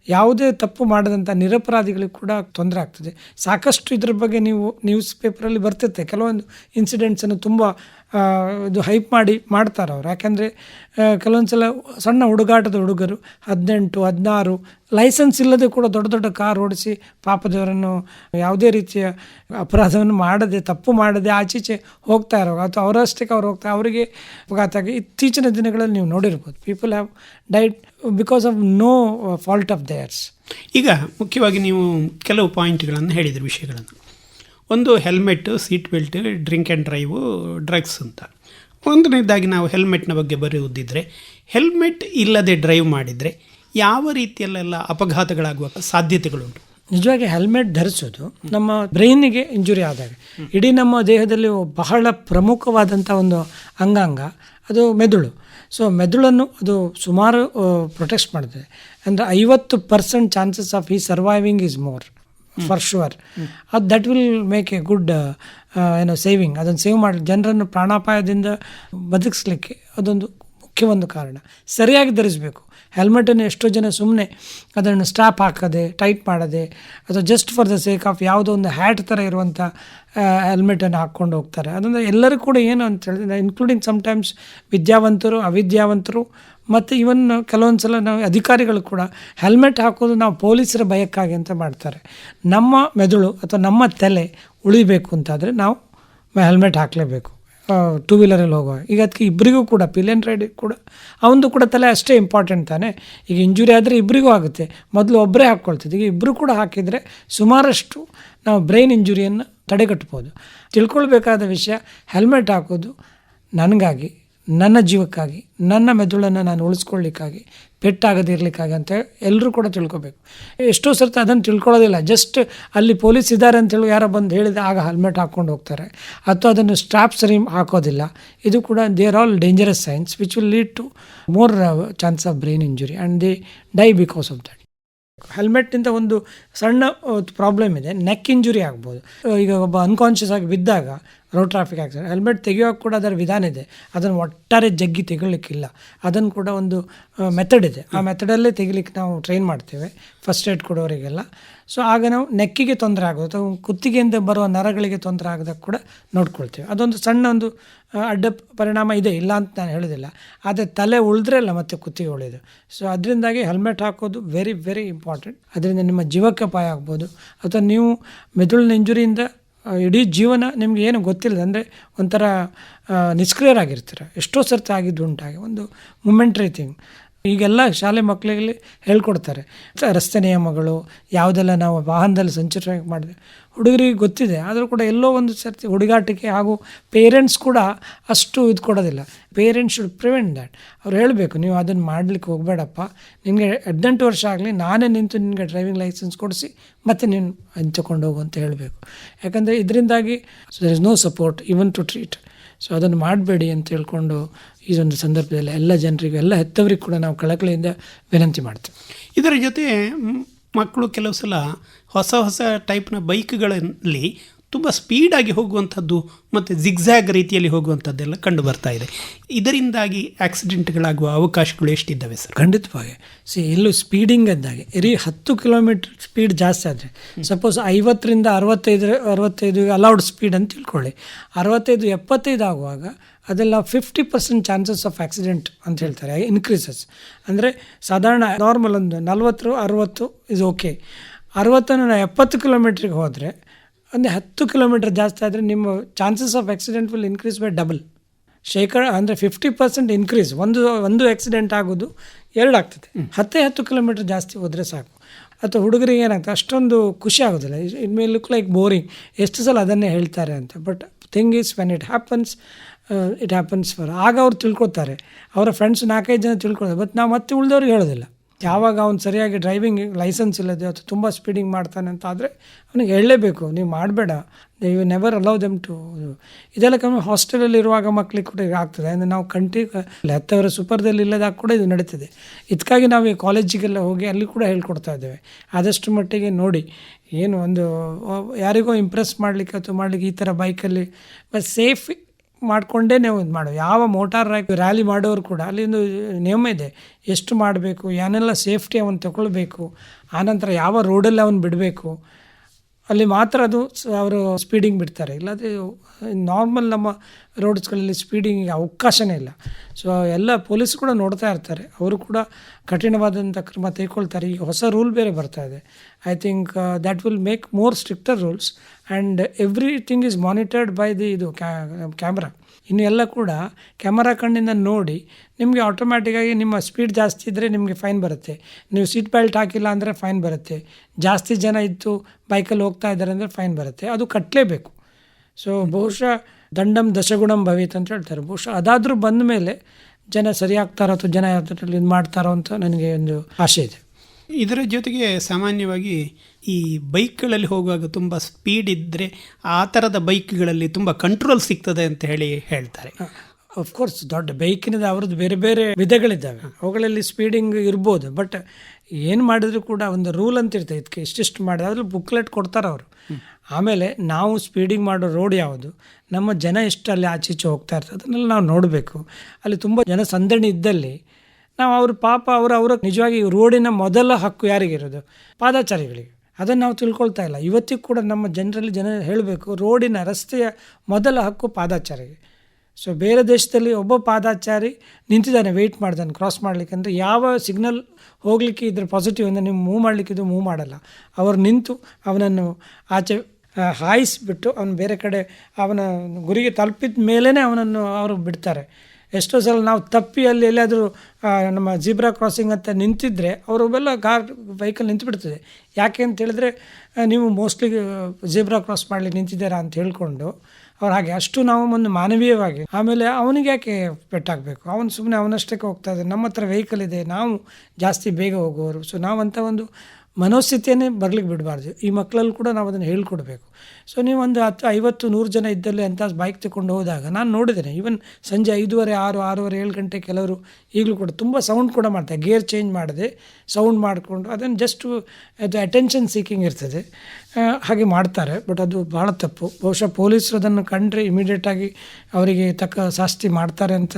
ಯಾವುದೇ ತಪ್ಪು ಮಾಡದಂಥ ನಿರಪರಾಧಿಗಳಿಗೆ ಕೂಡ ತೊಂದರೆ ಆಗ್ತದೆ. ಸಾಕಷ್ಟು ಇದ್ರ ಬಗ್ಗೆ ನೀವು ನ್ಯೂಸ್ ಪೇಪರಲ್ಲಿ ಬರ್ತಿರುತ್ತೆ. ಕೆಲವೊಂದು ಇನ್ಸಿಡೆಂಟ್ಸನ್ನು ತುಂಬ ಇದು ಹೈಪ್ ಮಾಡಿ ಮಾಡ್ತಾರೆ ಅವ್ರು. ಯಾಕೆಂದರೆ ಕೆಲವೊಂದು ಸಲ ಸಣ್ಣ ಹುಡುಗಾಟದ ಹುಡುಗರು, ಹದಿನೆಂಟು, ಹದಿನಾರು ಲೈಸೆನ್ಸ್ ಇಲ್ಲದೆ ಕೂಡ ದೊಡ್ಡ ದೊಡ್ಡ ಕಾರ್ ಓಡಿಸಿ ಪಾಪದವರನ್ನು ಯಾವುದೇ ರೀತಿಯ ಅಪರಾಧವನ್ನು ಮಾಡದೆ, ತಪ್ಪು ಮಾಡದೆ ಆಚೀಚೆ ಹೋಗ್ತಾ ಇರೋ ಅಥವಾ ಅವರಷ್ಟಕ್ಕೆ ಅವ್ರು ಹೋಗ್ತಾ, ಅವರಿಗೆ ಅಪಘಾತ ಆಗಿ ಇತ್ತೀಚಿನ ದಿನಗಳಲ್ಲಿ ನೀವು ನೋಡಿರ್ಬೋದು. People have died because of no fault of theirs ಈಗ ಮುಖ್ಯವಾಗಿ ನೀವು ಕೆಲವು ಪಾಯಿಂಟ್ಗಳನ್ನು ಹೇಳಿದ್ರು, ವಿಷಯಗಳನ್ನು. ಒಂದು helmet seat belt drink and drive drugs ಅಂತ. ಒಂದನೇದಾಗಿ ನಾವು ಹೆಲ್ಮೆಟ್ನ ಬಗ್ಗೆ ಬರೆಯುವುದಿದ್ದರೆ ಹೆಲ್ಮೆಟ್ ಇಲ್ಲದೆ ಡ್ರೈವ್ ಮಾಡಿದರೆ ಯಾವ ರೀತಿಯಲ್ಲೆಲ್ಲ ಅಪಘಾತಗಳಾಗುವ ಸಾಧ್ಯತೆಗಳುಂಟು? ನಿಜವಾಗಿ ಹೆಲ್ಮೆಟ್ ಧರಿಸೋದು ನಮ್ಮ ಬ್ರೈನಿಗೆ ಇಂಜುರಿ ಆದಾಗ. ಇಡೀ ನಮ್ಮ ದೇಹದಲ್ಲಿ ಬಹಳ ಪ್ರಮುಖವಾದಂಥ ಒಂದು ಅಂಗಾಂಗ, ಅದು ಮೆದುಳು. ಸೊ ಮೆದುಳನ್ನು ಅದು ಸುಮಾರು ಪ್ರೊಟೆಕ್ಟ್ ಮಾಡ್ತದೆ. ಅಂದರೆ ಐವತ್ತು ಪರ್ಸೆಂಟ್ ಚಾನ್ಸಸ್ ಆಫ್ ಈ surviving is more for sure ಅದು that will make a good ಏನೋ ಸೇವಿಂಗ್ ಅದನ್ನು ಸೇವ್ ಮಾಡಿ, ಜನರನ್ನು ಪ್ರಾಣಾಪಾಯದಿಂದ ಬದುಕಿಸ್ಲಿಕ್ಕೆ ಅದೊಂದು ಮುಖ್ಯ ಒಂದು ಕಾರಣ. ಸರಿಯಾಗಿ ಧರಿಸಬೇಕು. ಹೆಲ್ಮೆಟನ್ನು ಎಷ್ಟೋ ಜನ ಸುಮ್ಮನೆ ಅದನ್ನು ಸ್ಟ್ರಾಪ್ ಹಾಕದೆ ಟೈಟ್ ಮಾಡದೆ, ಅಥವಾ just for the sake of ಯಾವುದೋ ಒಂದು ಹ್ಯಾಟ್ ಥರ ಇರುವಂಥ ಹೆಲ್ಮೆಟನ್ನು ಹಾಕ್ಕೊಂಡು ಹೋಗ್ತಾರೆ. ಅದನ್ನು ಎಲ್ಲರೂ ಕೂಡ ಏನು ಅಂತ ಹೇಳಿದ್ರೆ ಇನ್ಕ್ಲೂಡಿಂಗ್ ಸಮ್ಟೈಮ್ಸ್ ವಿದ್ಯಾವಂತರು, ಅವಿದ್ಯಾವಂತರು ಮತ್ತು ಇವನ್ ಕೆಲವೊಂದು ಸಲ ನಾವು ಅಧಿಕಾರಿಗಳು ಕೂಡ ಹೆಲ್ಮೆಟ್ ಹಾಕೋದು ನಾವು ಪೊಲೀಸರ ಭಯಕ್ಕಾಗಿ ಅಂತ ಮಾಡ್ತಾರೆ. ನಮ್ಮ ಮೆದುಳು ಅಥವಾ ನಮ್ಮ ತಲೆ ಉಳಿಬೇಕು ಅಂತಾದರೆ ನಾವು ಹೆಲ್ಮೆಟ್ ಹಾಕಲೇಬೇಕು. ಟೂ ವೀಲರಲ್ಲಿ ಹೋಗೋ ಈಗ ಅದಕ್ಕೆ ಇಬ್ಬರಿಗೂ ಕೂಡ ಪಿಲಿಯನ್ ರೈಡ್ ಕೂಡ ಅವನದು ಕೂಡ ತಲೆ ಅಷ್ಟೇ ಇಂಪಾರ್ಟೆಂಟ್ ತಾನೇ. ಈಗ ಇಂಜುರಿ ಆದರೆ ಇಬ್ಬರಿಗೂ ಆಗುತ್ತೆ. ಮೊದಲು ಒಬ್ಬರೇ ಹಾಕ್ಕೊಳ್ತಿದ್ದೆ ಈಗ ಇಬ್ಬರು ಕೂಡ ಹಾಕಿದರೆ ಸುಮಾರಷ್ಟು ನಾವು ಬ್ರೈನ್ ಇಂಜುರಿಯನ್ನು ತಡೆಗಟ್ಬೋದು. ತಿಳ್ಕೊಳ್ಬೇಕಾದ ವಿಷಯ ಹೆಲ್ಮೆಟ್ ಹಾಕೋದು ನನಗಾಗಿ ನನ್ನ ಜೀವಕ್ಕಾಗಿ, ನನ್ನ ಮೆದುಳನ್ನು ನಾನು ಉಳಿಸ್ಕೊಳ್ಳಿಕ್ಕಾಗಿ, ಪೆಟ್ಟಾಗದೇ ಇರಲಿಕ್ಕಾಗಿ ಅಂತ ಎಲ್ಲರೂ ಕೂಡ ತಿಳ್ಕೊಬೇಕು. ಎಷ್ಟೋ ಸರ್ತಿ ಅದನ್ನು ತಿಳ್ಕೊಳ್ಳೋದಿಲ್ಲ ಜಸ್ಟ್ ಅಲ್ಲಿ ಪೊಲೀಸ್ ಇದ್ದಾರೆ ಅಂತೇಳಿ ಯಾರೋ ಬಂದು ಹೇಳಿದ, ಆಗ ಹೆಲ್ಮೆಟ್ ಹಾಕ್ಕೊಂಡು ಹೋಗ್ತಾರೆ. ಅಥವಾ ಅದನ್ನು ಸ್ಟ್ರಾಪ್ ಸರಿ ಹಾಕೋದಿಲ್ಲ. ಇದು ಕೂಡ they are all dangerous signs which will lead to more chance of brain injury and they die because of that ಹೆಲ್ಮೆಟ್ನಿಂದ ಒಂದು ಸಣ್ಣ ಪ್ರಾಬ್ಲಮ್ ಇದೆ. ನೆಕ್ ಇಂಜುರಿ ಆಗ್ಬೋದು. ಈಗ ಒಬ್ಬ ಅನ್ಕಾನ್ಷಿಯಸ್ ಆಗಿ ಬಿದ್ದಾಗ ರೋಡ್ ಟ್ರಾಫಿಕ್ ಆಕ್ಸಿಡೆಂಟ್ ಹೆಲ್ಮೆಟ್ ತೆಗೆಯೋಕೆ ಕೂಡ ಅದರ ವಿಧಾನ ಇದೆ. ಅದನ್ನು ಒಟ್ಟಾರೆ ಜಗ್ಗಿ ತೆಗಿಲಿಕ್ಕಿಲ್ಲ. ಅದನ್ನು ಕೂಡ ಒಂದು ಮೆಥಡ್ ಇದೆ. ಆ ಮೆಥಡಲ್ಲೇ ತೆಗಿಲಿಕ್ಕೆ ನಾವು ಟ್ರೈನ್ ಮಾಡ್ತೇವೆ. First aid ಕೊಡೋರಿಗೆಲ್ಲ. ಸೊ ಆಗ ನಾವು ನೆಕ್ಕಿಗೆ ತೊಂದರೆ ಆಗೋದು. ಅಥವಾ ಕುತ್ತಿಗೆಯಿಂದ ಬರುವ ನರಗಳಿಗೆ ತೊಂದರೆ ಆಗದಾಗ ಕೂಡ ನೋಡ್ಕೊಳ್ತೇವೆ. ಅದೊಂದು ಸಣ್ಣ ಒಂದು ಅಡ್ಡ ಪರಿಣಾಮ ಇದೆ. ಇಲ್ಲ ಅಂತ ನಾನು ಹೇಳೋದಿಲ್ಲ. ಆದರೆ ತಲೆ ಉಳಿದ್ರೆ ಅಲ್ಲ ಮತ್ತೆ ಕುತ್ತಿಗೆ ಉಳಿದು ಸೊ ಅದರಿಂದಾಗಿ ಹೆಲ್ಮೆಟ್ ಹಾಕೋದು ವೆರಿ ವೆರಿ ಇಂಪಾರ್ಟೆಂಟ್ ಅದರಿಂದ ನಿಮ್ಮ ಜೀವಕ್ಕೆ ಅಪಾಯ ಆಗ್ಬೋದು. ಅಥವಾ ನೀವು ಮೆದುಳಿನ ಇಂಜುರಿಯಿಂದ ಇಡೀ ಜೀವನ ನಿಮಗೆ ಏನು ಗೊತ್ತಿಲ್ಲ. ಅಂದರೆ ಒಂಥರ ನಿಷ್ಕ್ರಿಯರಾಗಿರ್ತೀರ. ಎಷ್ಟೋ ಸರ್ತಿ ಆಗಿದ್ದು ಉಂಟಾಗಿ ಒಂದು ಮೂಮೆಂಟ್ರಿ ಥಿಂಗ್ ಈಗೆಲ್ಲ ಶಾಲೆ ಮಕ್ಕಳಿಗೆ ಹೇಳ್ಕೊಡ್ತಾರೆ. ರಸ್ತೆ ನಿಯಮಗಳು, ಯಾವುದೆಲ್ಲ ನಾವು ವಾಹನದಲ್ಲಿ ಸಂಚಾರ ಮಾಡಿದೆ ಹುಡುಗರಿಗೆ ಗೊತ್ತಿದೆ. ಆದರೂ ಕೂಡ ಎಲ್ಲೋ ಒಂದು ಸರ್ತಿ ಹುಡುಗಾಟಿಕೆ ಹಾಗೂ ಪೇರೆಂಟ್ಸ್ ಕೂಡ ಅಷ್ಟು ಇದು ಕೊಡೋದಿಲ್ಲ. ಪೇರೆಂಟ್ಸ್ ಶುಡ್ ಪ್ರಿವೆಂಟ್ ದ್ಯಾಟ್ ಅವ್ರು ಹೇಳಬೇಕು, ನೀವು ಅದನ್ನು ಮಾಡಲಿಕ್ಕೆ ಹೋಗಬೇಡಪ್ಪ. ನಿನಗೆ ಹದಿನೆಂಟು ವರ್ಷ ಆಗಲಿ ನಾನೇ ನಿಂತು ನಿನಗೆ ಡ್ರೈವಿಂಗ್ ಲೈಸೆನ್ಸ್ ಕೊಡಿಸಿ ಮತ್ತೆ ನೀನು ಹಂಚಿಕೊಂಡು ಹೋಗು ಅಂತ ಹೇಳಬೇಕು. ಯಾಕಂದರೆ ಇದರಿಂದಾಗಿ there is no support even to treat so ಅದನ್ನು ಮಾಡಬೇಡಿ ಅಂತ ಹೇಳ್ಕೊಂಡು ಈ ಒಂದು ಸಂದರ್ಭದಲ್ಲಿ ಎಲ್ಲ ಜನರಿಗೂ ಎಲ್ಲ ಹೆತ್ತವರಿಗೆ ಕೂಡ ನಾವು ಕಳಕಳಿಯಿಂದ ವಿನಂತಿ ಮಾಡ್ತೇವೆ. ಇದರ ಜೊತೆ ಮಕ್ಕಳು ಕೆಲವು ಸಲ ಹೊಸ ಹೊಸ ಟೈಪ್ನ ಬೈಕ್ಗಳಲ್ಲಿ ತುಂಬ ಸ್ಪೀಡಾಗಿ ಹೋಗುವಂಥದ್ದು ಮತ್ತು ಜಿಗ್ಝ್ಯಾಗ್ ರೀತಿಯಲ್ಲಿ ಹೋಗುವಂಥದ್ದೆಲ್ಲ ಕಂಡು ಬರ್ತಾ ಇದೆ. ಇದರಿಂದಾಗಿ ಆಕ್ಸಿಡೆಂಟ್ಗಳಾಗುವ ಅವಕಾಶಗಳು ಎಷ್ಟಿದ್ದಾವೆ ಸರ್? ಖಂಡಿತವಾಗಿ. ಸಿ ಎಲ್ಲೂ ಸ್ಪೀಡಿಂಗ್ ಅಂದಾಗೆ ಇಡೀ ಹತ್ತು ಕಿಲೋಮೀಟ್ರ್ ಸ್ಪೀಡ್ ಜಾಸ್ತಿ ಆದರೆ ಸಪೋಸ್ ಐವತ್ತರಿಂದ ಅರವತ್ತೈದು ಅರವತ್ತೈದು ಅಲೌಡ್ ಸ್ಪೀಡ್ ಅಂತ ತಿಳ್ಕೊಳ್ಳಿ. ಅರವತ್ತೈದು ಎಪ್ಪತ್ತೈದು ಆಗುವಾಗ ಅದೆಲ್ಲ fifty percent chances of accident ಅಂತ ಹೇಳ್ತಾರೆ ಇನ್ಕ್ರೀಸಸ್ ಅಂದರೆ ಸಾಧಾರಣ ನಾರ್ಮಲ್ ಒಂದು ನಲ್ವತ್ತು ಅರುವತ್ತು ಇಸ್ ಓಕೆ ಅರುವತ್ತನ್ನು ನಾವು ಎಪ್ಪತ್ತು ಕಿಲೋಮೀಟ್ರಿಗೆ ಹೋದರೆ ಒಂದು ಹತ್ತು ಕಿಲೋಮೀಟ್ರ್ ಜಾಸ್ತಿ ಆದರೆ ನಿಮ್ಮ chances of accident will increase by double ಶೇಕಡ ಅಂದರೆ ಫಿಫ್ಟಿ ಪರ್ಸೆಂಟ್ ಇನ್ಕ್ರೀಸ್ ಒಂದು ಒಂದು ಆಕ್ಸಿಡೆಂಟ್ ಆಗೋದು ಎರಡು ಆಗ್ತದೆ. ಹತ್ತೇ ಹತ್ತು ಕಿಲೋಮೀಟ್ರ್ ಜಾಸ್ತಿ ಹೋದರೆ ಸಾಕು. ಅಥವಾ ಹುಡುಗರಿಗೆ ಏನಾಗ್ತದೆ ಅಷ್ಟೊಂದು ಖುಷಿ ಆಗೋದಿಲ್ಲ. It may look like boring ಎಷ್ಟು ಸಲ ಅದನ್ನೇ ಹೇಳ್ತಾರೆ ಅಂತ. But thing is when it happens it happens for ಆಗ ಅವ್ರು ತಿಳ್ಕೊತಾರೆ ಅವರ ಫ್ರೆಂಡ್ಸ್ ನಾಲ್ಕೈದು ಜನ ತಿಳ್ಕೊಳ್ತಾರೆ. ಬಟ್ ನಾವು ಮತ್ತೆ ಉಳಿದವ್ರಿಗೆ ಹೇಳೋದಿಲ್ಲ. ಯಾವಾಗ ಅವ್ನು ಸರಿಯಾಗಿ ಡ್ರೈವಿಂಗ್ ಲೈಸೆನ್ಸ್ ಇಲ್ಲದೆ ಅಥವಾ ತುಂಬ ಸ್ಪೀಡಿಂಗ್ ಮಾಡ್ತಾನೆ ಅಂತ ಆದರೆ ಅವನಿಗೆ ಹೇಳಲೇಬೇಕು. ನೀವು ಮಾಡಬೇಡ. You never allow them to ಇದೆಲ್ಲ ಕಮ್ಮಿ ಹಾಸ್ಟೆಲಲ್ಲಿ ಇರುವಾಗ ಮಕ್ಕಳಿಗೆ ಕೂಡ ಆಗ್ತದೆ. ಅಂದರೆ ನಾವು ಕಂಟಿ ಹತ್ತವರ ಸೂಪರ್ದಲ್ಲಿ ಇಲ್ಲದಾಗ ಕೂಡ ಇದು ನಡೀತದೆ. ಇದಕ್ಕಾಗಿ ನಾವು ಈ ಕಾಲೇಜಿಗೆಲ್ಲ ಹೋಗಿ ಅಲ್ಲಿ ಕೂಡ ಹೇಳ್ಕೊಡ್ತಾ ಇದ್ದೇವೆ. ಆದಷ್ಟು ಮಟ್ಟಿಗೆ ನೋಡಿ. ಏನು ಒಂದು, ಯಾರಿಗೋ ಇಂಪ್ರೆಸ್ ಮಾಡಲಿಕ್ಕೆ ಅಥವಾ ಮಾಡಲಿಕ್ಕೆ ಈ ಥರ ಬೈಕಲ್ಲಿ ಬಟ್ ಸೇಫ್ ಮಾಡಿಕೊಂಡೇ ನಾವು ಇದು ಮಾಡೋ ಯಾವ ಮೋಟಾರ್ ರ್ಯಾಲಿ ಮಾಡೋರು ಕೂಡ ಅಲ್ಲಿ ಒಂದು ನಿಯಮ ಇದೆ. ಎಷ್ಟು ಮಾಡಬೇಕು ಏನೆಲ್ಲ ಸೇಫ್ಟಿ ಅವನು ತಗೊಳ್ಬೇಕು, ಆನಂತರ ಯಾವ ರೋಡಲ್ಲಿ ಅವನು ಬಿಡಬೇಕು ಅಲ್ಲಿ ಮಾತ್ರ ಅದು ಅವರು ಸ್ಪೀಡಿಂಗ್ ಬಿಡ್ತಾರೆ. ಇಲ್ಲಾಂದರೆ ನಾರ್ಮಲ್ ನಮ್ಮ ರೋಡ್ಸ್ಗಳಲ್ಲಿ ಸ್ಪೀಡಿಂಗಿಗೆ ಅವಕಾಶನೇ ಇಲ್ಲ. ಸೊ ಎಲ್ಲ ಪೊಲೀಸ್ ಕೂಡ ನೋಡ್ತಾ ಇರ್ತಾರೆ. ಅವರು ಕೂಡ ಕಠಿಣವಾದಂಥ ಕ್ರಮ ತೆಗೆದುಕೊಳ್ತಾರೆ. ಈಗ ಹೊಸ ರೂಲ್ ಬೇರೆ ಬರ್ತಾ ಇದೆ. I think that will make more stricter rules and everything is monitored by the ಇದು ಕ್ಯಾಮ್ರಾ ಇನ್ನು ಎಲ್ಲ ಕೂಡ ಕ್ಯಾಮರಾ ಕಣ್ಣಿಂದ ನೋಡಿ ನಿಮಗೆ ಆಟೋಮ್ಯಾಟಿಕ್ಕಾಗಿ ನಿಮ್ಮ ಸ್ಪೀಡ್ ಜಾಸ್ತಿ ಇದ್ದರೆ ನಿಮಗೆ ಫೈನ್ ಬರುತ್ತೆ. ನೀವು ಸೀಟ್ ಬೆಲ್ಟ್ ಹಾಕಿಲ್ಲ ಅಂದರೆ ಫೈನ್ ಬರುತ್ತೆ. ಜಾಸ್ತಿ ಜನ ಇತ್ತು ಬೈಕಲ್ಲಿ ಹೋಗ್ತಾ ಇದ್ದಾರೆ ಅಂದರೆ ಫೈನ್ ಬರುತ್ತೆ. ಅದು ಕಟ್ಟಲೇಬೇಕು ಸೊ ಬಹುಶಃ ದಂಡಂ ದಶಗುಣಂ ಭವಿತ್ ಅಂತ ಹೇಳ್ತಾರೆ. ಬಹುಶಃ ಅದಾದರೂ ಬಂದ ಮೇಲೆ ಜನ ಸರಿ ಆಗ್ತಾರೋ ಅಥವಾ ಜನ ಅದರಲ್ಲಿ ಇದು ಮಾಡ್ತಾರೋ ಅಂತ ನನಗೆ ಒಂದು ಆಸೆ ಇದೆ. ಇದರ ಜೊತೆಗೆ ಸಾಮಾನ್ಯವಾಗಿ ಈ ಬೈಕ್ಗಳಲ್ಲಿ ಹೋಗುವಾಗ ತುಂಬ ಸ್ಪೀಡ್ ಇದ್ದರೆ ಆ ಥರದ ಬೈಕ್ಗಳಲ್ಲಿ ತುಂಬ ಕಂಟ್ರೋಲ್ ಸಿಗ್ತದೆ ಅಂತ ಹೇಳಿ ಹೇಳ್ತಾರೆ. ಕೋರ್ಸ್ ದೊಡ್ಡ ಬೈಕಿನದ ಅವ್ರದ್ದು ಬೇರೆ ಬೇರೆ ವಿಧಗಳಿದ್ದಾವೆ. ಅವುಗಳಲ್ಲಿ ಸ್ಪೀಡಿಂಗ್ ಇರ್ಬೋದು. ಬಟ್ ಏನು ಮಾಡಿದ್ರು ಕೂಡ ಒಂದು ರೂಲ್ ಅಂತ ಇರ್ತದೆ. ಇದಕ್ಕೆ ಇಷ್ಟಿಷ್ಟು ಮಾಡಿದ್ರೆ ಅದ್ರಲ್ಲಿ ಬುಕ್ಲೆಟ್ ಕೊಡ್ತಾರೆ ಅವರು. ಆಮೇಲೆ ನಾವು ಸ್ಪೀಡಿಂಗ್ ಮಾಡೋ ರೋಡ್ ಯಾವುದು? ನಮ್ಮ ಜನ ಎಷ್ಟು ಅಲ್ಲಿ ಆಚೆ ಈಚೆ ಹೋಗ್ತಾ ಇರ್ತದೆ ಅದನ್ನೆಲ್ಲ ನಾವು ನೋಡಬೇಕು. ಅಲ್ಲಿ ತುಂಬ ಜನ ಸಂದಣಿ ಇದ್ದಲ್ಲಿ ನಾವು ಅವ್ರ ಪಾಪ, ಅವರು, ಅವರ ನಿಜವಾಗಿ ರೋಡಿನ ಮೊದಲ ಹಕ್ಕು ಯಾರಿಗಿರೋದು? ಪಾದಾಚಾರಿಗಳಿಗೆ. ಅದನ್ನು ನಾವು ತಿಳ್ಕೊಳ್ತಾ ಇಲ್ಲ. ಇವತ್ತಿಗೂ ಕೂಡ ನಮ್ಮ ಜನರಲ್ಲಿ ಜನ ಹೇಳಬೇಕು, ರೋಡಿನ ರಸ್ತೆಯ ಮೊದಲ ಹಕ್ಕು ಪಾದಾಚಾರಿಗೆ. ಸೊ ಬೇರೆ ದೇಶದಲ್ಲಿ ಒಬ್ಬ ಪಾದಾಚಾರಿ ನಿಂತಿದ್ದಾನೆ ವೆಯ್ಟ್ ಮಾಡ್ದಾನೆ ಕ್ರಾಸ್ ಮಾಡಲಿಕ್ಕೆ ಅಂದರೆ ಯಾವ ಸಿಗ್ನಲ್ ಹೋಗಲಿಕ್ಕೆ ಇದ್ರ ಪಾಸಿಟಿವ್ ಅಂದರೆ ನೀವು ಮೂವ್ ಮಾಡಲಿಕ್ಕೆ ಇದು ಮೂವ್ ಮಾಡಲ್ಲ. ಅವರು ನಿಂತು ಅವನನ್ನು ಆಚೆ ಹಾಯಿಸಿಬಿಟ್ಟು ಅವನು ಬೇರೆ ಕಡೆ ಅವನ ಗುರಿಗೆ ತಲುಪಿದ ಮೇಲೇ ಅವನನ್ನು ಅವರು ಬಿಡ್ತಾರೆ. ಎಷ್ಟೋ ಸಲ ನಾವು ತಪ್ಪಿ ಅಲ್ಲಿ ಎಲ್ಲಾದರೂ ನಮ್ಮ ಜೀಬ್ರಾ ಕ್ರಾಸಿಂಗ್ ಅಂತ ನಿಂತಿದ್ದರೆ ಅವರೆಲ್ಲ ಕಾರ್ ವೆಹಿಕಲ್ ನಿಂತು ಬಿಡ್ತದೆ ಯಾಕೆ ಅಂತ ಹೇಳಿದ್ರೆ ನೀವು ಮೋಸ್ಟ್ಲಿ ಜೀಬ್ರಾ ಕ್ರಾಸ್ ಮಾಡಲಿ ನಿಂತಿದ್ದೀರಾ ಅಂತ ಹೇಳಿಕೊಂಡು, ಅವ್ರು ಹಾಗೆ ಅಷ್ಟು ನಾವು ಒಂದು ಮಾನವೀಯವಾಗಿ, ಆಮೇಲೆ ಅವನಿಗೆ ಯಾಕೆ ಪೆಟ್ಟಾಗಬೇಕು? ಅವನು ಸುಮ್ಮನೆ ಅವನಷ್ಟಕ್ಕೆ ಹೋಗ್ತಾ ಇದ್ದಾನೆ. ನಮ್ಮ ಹತ್ರ ವೆಹಿಕಲ್ ಇದೆ, ನಾವು ಜಾಸ್ತಿ ಬೇಗ ಹೋಗುವವರು. ಸೊ ನಾವಂಥ ಒಂದು ಮನೋಸ್ಥಿತಿಯನ್ನೇ ಬರ್ಲಿಕ್ಕೆ ಬಿಡಬಾರ್ದು. ಈ ಮಕ್ಕಳಲ್ಲಿ ಕೂಡ ನಾವು ಅದನ್ನು ಹೇಳ್ಕೊಡ್ಬೇಕು. ಸೊ ನೀವು ಒಂದು ಹತ್ತು, ಐವತ್ತು, ನೂರು ಜನ ಇದ್ದಲ್ಲಿ ಅಂತ ಬೈಕ್ ತಗೊಂಡು ಹೋದಾಗ ನಾನು ನೋಡಿದ್ದೇನೆ ಈವನ್ ಸಂಜೆ ಐದೂವರೆ, ಆರು, ಆರೂವರೆ, ಏಳು ಗಂಟೆ ಕೆಲವರು ಈಗಲೂ ಕೂಡ ತುಂಬ ಸೌಂಡ್ ಕೂಡ ಮಾಡ್ತಾರೆ. ಗೇರ್ ಚೇಂಜ್ ಮಾಡದೆ ಸೌಂಡ್ ಮಾಡಿಕೊಂಡು ಅದನ್ನು ಜಸ್ಟು ಅದು ಅಟೆನ್ಷನ್ ಸೀಕಿಂಗ್ ಇರ್ತದೆ. ಹಾಗೆ ಮಾಡ್ತಾರೆ ಬಟ್ ಅದು ಭಾಳ ತಪ್ಪು. ಬಹುಶಃ ಪೊಲೀಸರು ಅದನ್ನು ಕಂಡ್ರೆ ಇಮಿಡಿಯೇಟಾಗಿ ಅವರಿಗೆ ತಕ್ಕ ಶಾಸ್ತಿ ಮಾಡ್ತಾರೆ ಅಂತ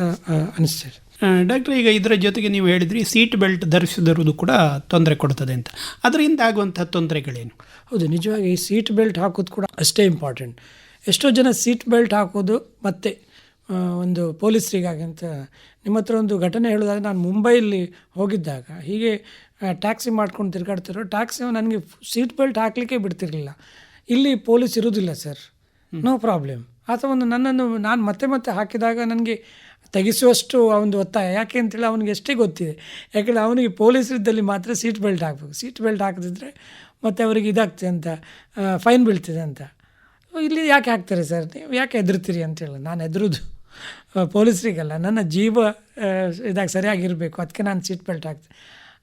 ಅನಿಸ್ತದೆ. ಡಾಕ್ಟರ್ ಈಗ ಇದರ ಜೊತೆಗೆ ನೀವು ಹೇಳಿದ್ರಿ ಸೀಟ್ ಬೆಲ್ಟ್ ಧರಿಸದಿರುವುದು ಕೂಡ ತೊಂದರೆ ಕೊಡ್ತದೆ ಅಂತ. ಅದರಿಂದ ಆಗುವಂಥ ತೊಂದರೆಗಳೇನು? ಹೌದು ನಿಜವಾಗಿ ಈ ಸೀಟ್ ಬೆಲ್ಟ್ ಹಾಕೋದು ಕೂಡ ಅಷ್ಟೇ ಇಂಪಾರ್ಟೆಂಟ್ ಎಷ್ಟೋ ಜನ ಸೀಟ್ ಬೆಲ್ಟ್ ಹಾಕೋದು ಮತ್ತೆ ಒಂದು ಪೊಲೀಸರಿಗಾಗಿ ಅಂತ ನಿಮ್ಮ ಹತ್ರ ಒಂದು ಘಟನೆ ಹೇಳೋದಾದ್ರೆ ನಾನು ಮುಂಬೈಯಲ್ಲಿ ಹೋಗಿದ್ದಾಗ ಹೀಗೆ ಟ್ಯಾಕ್ಸಿ ಮಾಡ್ಕೊಂಡು ತಿರುಗಾಡ್ತಿರೋ ಟ್ಯಾಕ್ಸಿ ನನಗೆ ಸೀಟ್ ಬೆಲ್ಟ್ ಹಾಕಲಿಕ್ಕೆ ಬಿಡ್ತಿರಲಿಲ್ಲ. ಇಲ್ಲಿ ಪೊಲೀಸ್ ಇರೋದಿಲ್ಲ ಸರ್. ನೋ ಪ್ರಾಬ್ಲಮ್ ಅಥವಾ ಒಂದು ನನ್ನನ್ನು ನಾನು ಮತ್ತೆ ಮತ್ತೆ ಹಾಕಿದಾಗ ನನಗೆ ತೆಗೆಸುವಷ್ಟು ಅವನದು ಒತ್ತಾಯ. ಯಾಕೆ ಅಂತೇಳಿ ಅವನಿಗೆ ಎಷ್ಟೇ ಗೊತ್ತಿದೆ. ಯಾಕೆಂದರೆ ಅವನಿಗೆ ಪೊಲೀಸರಿದ್ದಲ್ಲಿ ಮಾತ್ರ ಸೀಟ್ ಬೆಲ್ಟ್ ಹಾಕಬೇಕು. ಸೀಟ್ ಬೆಲ್ಟ್ ಹಾಕದಿದ್ರೆ ಮತ್ತು ಅವರಿಗೆ ಇದಾಗ್ತದೆ ಅಂತ ಫೈನ್ ಬೀಳ್ತದೆ ಅಂತ. ಇಲ್ಲಿ ಯಾಕೆ ಹಾಕ್ತಾರೆ ಸರ್? ನೀವು ಯಾಕೆ ಹೆದರ್ತೀರಿ ಅಂತೇಳಿ ನಾನು ಹೆದರೋದು. ಪೊಲೀಸರಿಗಲ್ಲ. ನನ್ನ ಜೀವ ಇದಾಗಿ ಸರಿಯಾಗಿರಬೇಕು. ಅದಕ್ಕೆ ನಾನು ಸೀಟ್ ಬೆಲ್ಟ್ ಹಾಕ್ತೆ.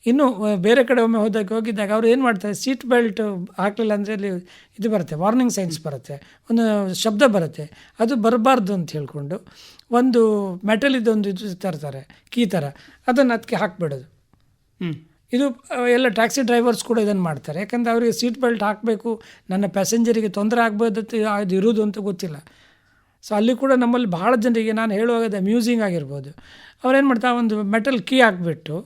ಇನ್ನು ಬೇರೆ ಕಡೆ ಒಮ್ಮೆ ಹೋದಾಗ ಹೋಗಿದ್ದಾಗ ಅವ್ರು ಏನು ಮಾಡ್ತಾರೆ ಸೀಟ್ ಬೆಲ್ಟ್ ಹಾಕಲಿಲ್ಲ ಅಂದರೆ ಅಲ್ಲಿ ಇದು ಬರುತ್ತೆ ವಾರ್ನಿಂಗ್ ಸೈನ್ಸ್ ಬರುತ್ತೆ ಒಂದು ಶಬ್ದ ಬರುತ್ತೆ. ಅದು ಬರಬಾರ್ದು ಅಂತ ಹೇಳ್ಕೊಂಡು ಒಂದು ಮೆಟಲ್ ಇದೊಂದು ಇದು ತರ್ತಾರೆ ಕೀ ಥರ ಅದನ್ನು ಅದಕ್ಕೆ ಹಾಕ್ಬಿಡೋದು. ಇದು ಎಲ್ಲ ಟ್ಯಾಕ್ಸಿ ಡ್ರೈವರ್ಸ್ ಕೂಡ ಇದನ್ನು ಮಾಡ್ತಾರೆ. ಯಾಕಂದರೆ ಅವರಿಗೆ ಸೀಟ್ ಬೆಲ್ಟ್ ಹಾಕಬೇಕು ನನ್ನ ಪ್ಯಾಸೆಂಜರಿಗೆ ತೊಂದರೆ ಆಗ್ಬೋದು ಅದು ಇರೋದು ಅಂತ ಗೊತ್ತಿಲ್ಲ. ಸೊ ಅಲ್ಲಿ ಕೂಡ ನಮ್ಮಲ್ಲಿ ಭಾಳ ಜನರಿಗೆ ನಾನು ಹೇಳುವಾಗ ಅದು ಅಮ್ಯೂಸಿಂಗ್ ಆಗಿರ್ಬೋದು. ಅವ್ರೇನು ಮಾಡ್ತಾರೆ ಒಂದು ಮೆಟಲ್ ಕೀ ಹಾಕ್ಬಿಟ್ಟು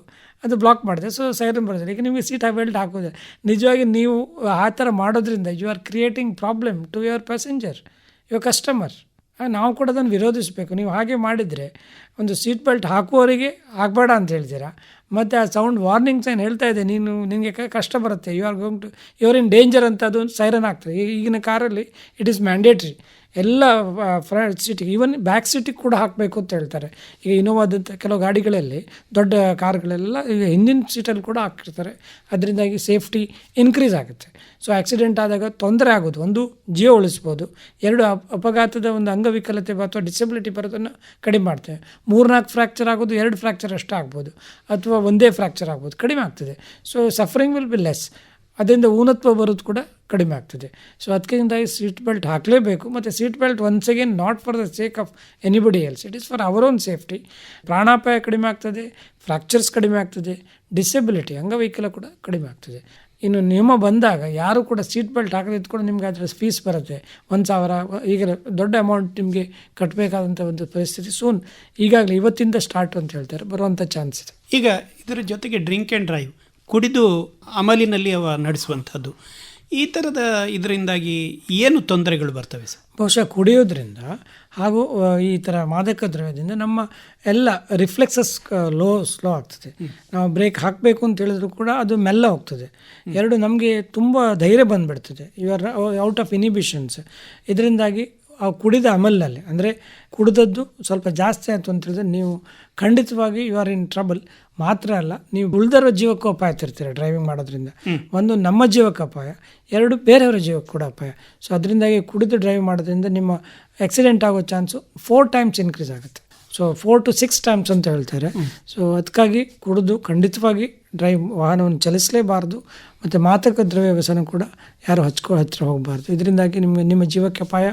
ಅದು ಬ್ಲಾಕ್ ಮಾಡಿದೆ. ಸೊ ಸೈರನ್ ಬರೋದಿಲ್ಲ. ಈಗ ನಿಮಗೆ ಸೀಟ್ ಬೆಲ್ಟ್ ಹಾಕೋದೆ. ನಿಜವಾಗಿ ನೀವು, ಆ ಥರ ಮಾಡೋದ್ರಿಂದ you are creating problem to your passenger your customer ನಾವು ಕೂಡ ಅದನ್ನು ವಿರೋಧಿಸಬೇಕು. ನೀವು ಹಾಗೆ ಮಾಡಿದರೆ, ಒಂದು ಸೀಟ್ ಬೆಲ್ಟ್ ಹಾಕುವವರಿಗೆ ಆಗಬೇಡ ಅಂತ ಹೇಳ್ತೀರಾ? ಮತ್ತು ಆ ಸೌಂಡ್ ವಾರ್ನಿಂಗ್ ಸೈನ್ ಹೇಳ್ತಾ ಇದೆ. ನೀನು ನಿಮಗೆ ಕಷ್ಟ ಬರುತ್ತೆ. You are going to your in danger ಅಂತ ಅದು ಸೈರನ್ ಆಗ್ತದೆ. ಈಗಿನ ಕಾರಲ್ಲಿ ಇಟ್ ಈಸ್ ಮ್ಯಾಂಡೇಟ್ರಿ ಎಲ್ಲ ಫ್ರಂಟ್ ಸೀಟಿಗೆ ಈವನ್ ಬ್ಯಾಕ್ ಸೀಟಿಗೆ ಕೂಡ ಹಾಕಬೇಕು ಅಂತ ಹೇಳ್ತಾರೆ. ಈಗ ಇನೋವಾದಂಥ ಕೆಲವು ಗಾಡಿಗಳಲ್ಲಿ, ದೊಡ್ಡ ಕಾರ್ಗಳೆಲ್ಲ ಈಗ ಹಿಂದಿನ ಸೀಟಲ್ಲಿ ಕೂಡ ಹಾಕಿರ್ತಾರೆ. ಅದರಿಂದಾಗಿ ಸೇಫ್ಟಿ ಇನ್ಕ್ರೀಸ್ ಆಗುತ್ತೆ. ಸೊ ಆಕ್ಸಿಡೆಂಟ್ ಆದಾಗ ತೊಂದರೆ ಆಗೋದು. ಒಂದು ಜೀವ ಉಳಿಸ್ಬೋದು. ಎರಡು ಅಪ್- ಅಪಘಾತದ ಒಂದು ಅಂಗವಿಕಲತೆ ಅಥವಾ ಡಿಸೆಬಿಲಿಟಿ ಬರೋದನ್ನು ಕಡಿಮೆ ಮಾಡ್ತೇವೆ. ಮೂರ್ನಾಲ್ಕು ಫ್ರ್ಯಾಕ್ಚರ್ ಆಗೋದು, ಎರಡು ಫ್ರ್ಯಾಕ್ಚರ್ ಅಷ್ಟು ಆಗ್ಬೋದು. ಅಥವಾ ಒಂದೇ ಫ್ರ್ಯಾಕ್ಚರ್ ಆಗ್ಬೋದು. ಕಡಿಮೆ ಆಗ್ತದೆ. So suffering will be less ಅದರಿಂದ ಊನತ್ವ ಬರೋದು ಕೂಡ ಕಡಿಮೆ ಆಗ್ತದೆ. ಸೊ ಅದಕ್ಕಿಂತಾಗಿ ಸೀಟ್ ಬೆಲ್ಟ್ ಹಾಕಲೇಬೇಕು. ಮತ್ತು seat belt once again not for the sake of anybody else it is for our own safety ಪ್ರಾಣಾಪಾಯ ಕಡಿಮೆ ಆಗ್ತದೆ ಫ್ರ್ಯಾಕ್ಚರ್ಸ್ ಕಡಿಮೆ ಆಗ್ತದೆ ಡಿಸೆಬಿಲಿಟಿ ಅಂಗವೈಕಲ್ಯ ಕೂಡ ಕಡಿಮೆ ಆಗ್ತದೆ. ಇನ್ನು ನಿಯಮ ಬಂದಾಗ ಯಾರು ಕೂಡ ಸೀಟ್ ಬೆಲ್ಟ್ ಹಾಕದಿದ್ದು ಕೂಡ ನಿಮ್ಗೆ ಅದರ ಫೀಸ್ ಬರುತ್ತೆ. ಒಂದು ಸಾವಿರ, ಈಗ ದೊಡ್ಡ ಅಮೌಂಟ್ ನಿಮಗೆ ಕಟ್ಟಬೇಕಾದಂಥ ಒಂದು ಪರಿಸ್ಥಿತಿ ಸೂನ್ ಈಗಾಗಲೇ ಇವತ್ತಿಂದ ಸ್ಟಾರ್ಟ್ ಅಂತ ಹೇಳ್ತಾರೆ. ಬರುವಂಥ ಚಾನ್ಸ್ ಇದೆ. ಈಗ ಇದರ ಜೊತೆಗೆ ಡ್ರಿಂಕ್ ಆ್ಯಂಡ್ ಡ್ರೈವ್ ಕುಡಿದು ಅಮಲಿನಲ್ಲಿ ಅವ ನಡೆಸುವಂಥದ್ದು. ಈ ಥರದ ಇದರಿಂದಾಗಿ ಏನು ತೊಂದರೆಗಳು ಬರ್ತವೆ ಸರ್? ಬಹುಶಃ ಕುಡಿಯೋದ್ರಿಂದ ಹಾಗೂ ಈ ಥರ ಮಾದಕ ದ್ರವ್ಯದಿಂದ ನಮ್ಮ ಎಲ್ಲ ರಿಫ್ಲೆಕ್ಸಸ್ ಲೋ ಸ್ಲೋ ಆಗ್ತದೆ. ನಾವು ಬ್ರೇಕ್ ಹಾಕಬೇಕು ಅಂತ ಹೇಳಿದ್ರು ಕೂಡ ಅದು ಮೆಲ್ಲ ಹೋಗ್ತದೆ. ಎರಡು ನಮಗೆ ತುಂಬ ಧೈರ್ಯ ಬಂದುಬಿಡ್ತದೆ. You are out of inhibitions ಇದರಿಂದಾಗಿ ಆ ಕುಡಿದ ಅಮಲ್ನಲ್ಲಿ. ಅಂದರೆ ಕುಡಿದದ್ದು ಸ್ವಲ್ಪ ಜಾಸ್ತಿ ಆಯಿತು ಅಂತ ಹೇಳಿದ್ರೆ ನೀವು ಖಂಡಿತವಾಗಿ ಯು ಆರ್ ಇನ್ ಟ್ರಬಲ್ ಮಾತ್ರ ಅಲ್ಲ ನೀವು ಉಳಿದರ ಜೀವಕ್ಕೂ ಅಪಾಯ ತಿರ್ತೀರ ಡ್ರೈವಿಂಗ್ ಮಾಡೋದ್ರಿಂದ. ಒಂದು ನಮ್ಮ ಜೀವಕ್ಕೆ ಅಪಾಯ ಎರಡು ಬೇರೆಯವರ ಜೀವಕ್ಕೆ ಕೂಡ ಅಪಾಯ. ಸೊ ಅದರಿಂದಾಗಿ ಕುಡಿದು ಡ್ರೈವ್ ಮಾಡೋದ್ರಿಂದ ನಿಮ್ಮ ಆಕ್ಸಿಡೆಂಟ್ ಆಗೋ ಚಾನ್ಸು ಫೋರ್ ಟೈಮ್ಸ್ ಇನ್ಕ್ರೀಸ್ ಆಗುತ್ತೆ. So four to six times ಅಂತ ಹೇಳ್ತಾರೆ. ಸೊ ಅದಕ್ಕಾಗಿ ಕುಡಿದು ಖಂಡಿತವಾಗಿ ಡ್ರೈವ್ ವಾಹನವನ್ನು ಚಲಿಸಲೇಬಾರ್ದು ಮತ್ತು ಮಾದಕ ದ್ರವ್ಯ ವ್ಯಸನ ಕೂಡ ಯಾರು ಹಚ್ಕೊ ಹತ್ತಿರ ಹೋಗಬಾರ್ದು. ಇದರಿಂದಾಗಿ ನಿಮ್ಮ ನಿಮ್ಮ ಜೀವಕ್ಕೆ ಅಪಾಯ.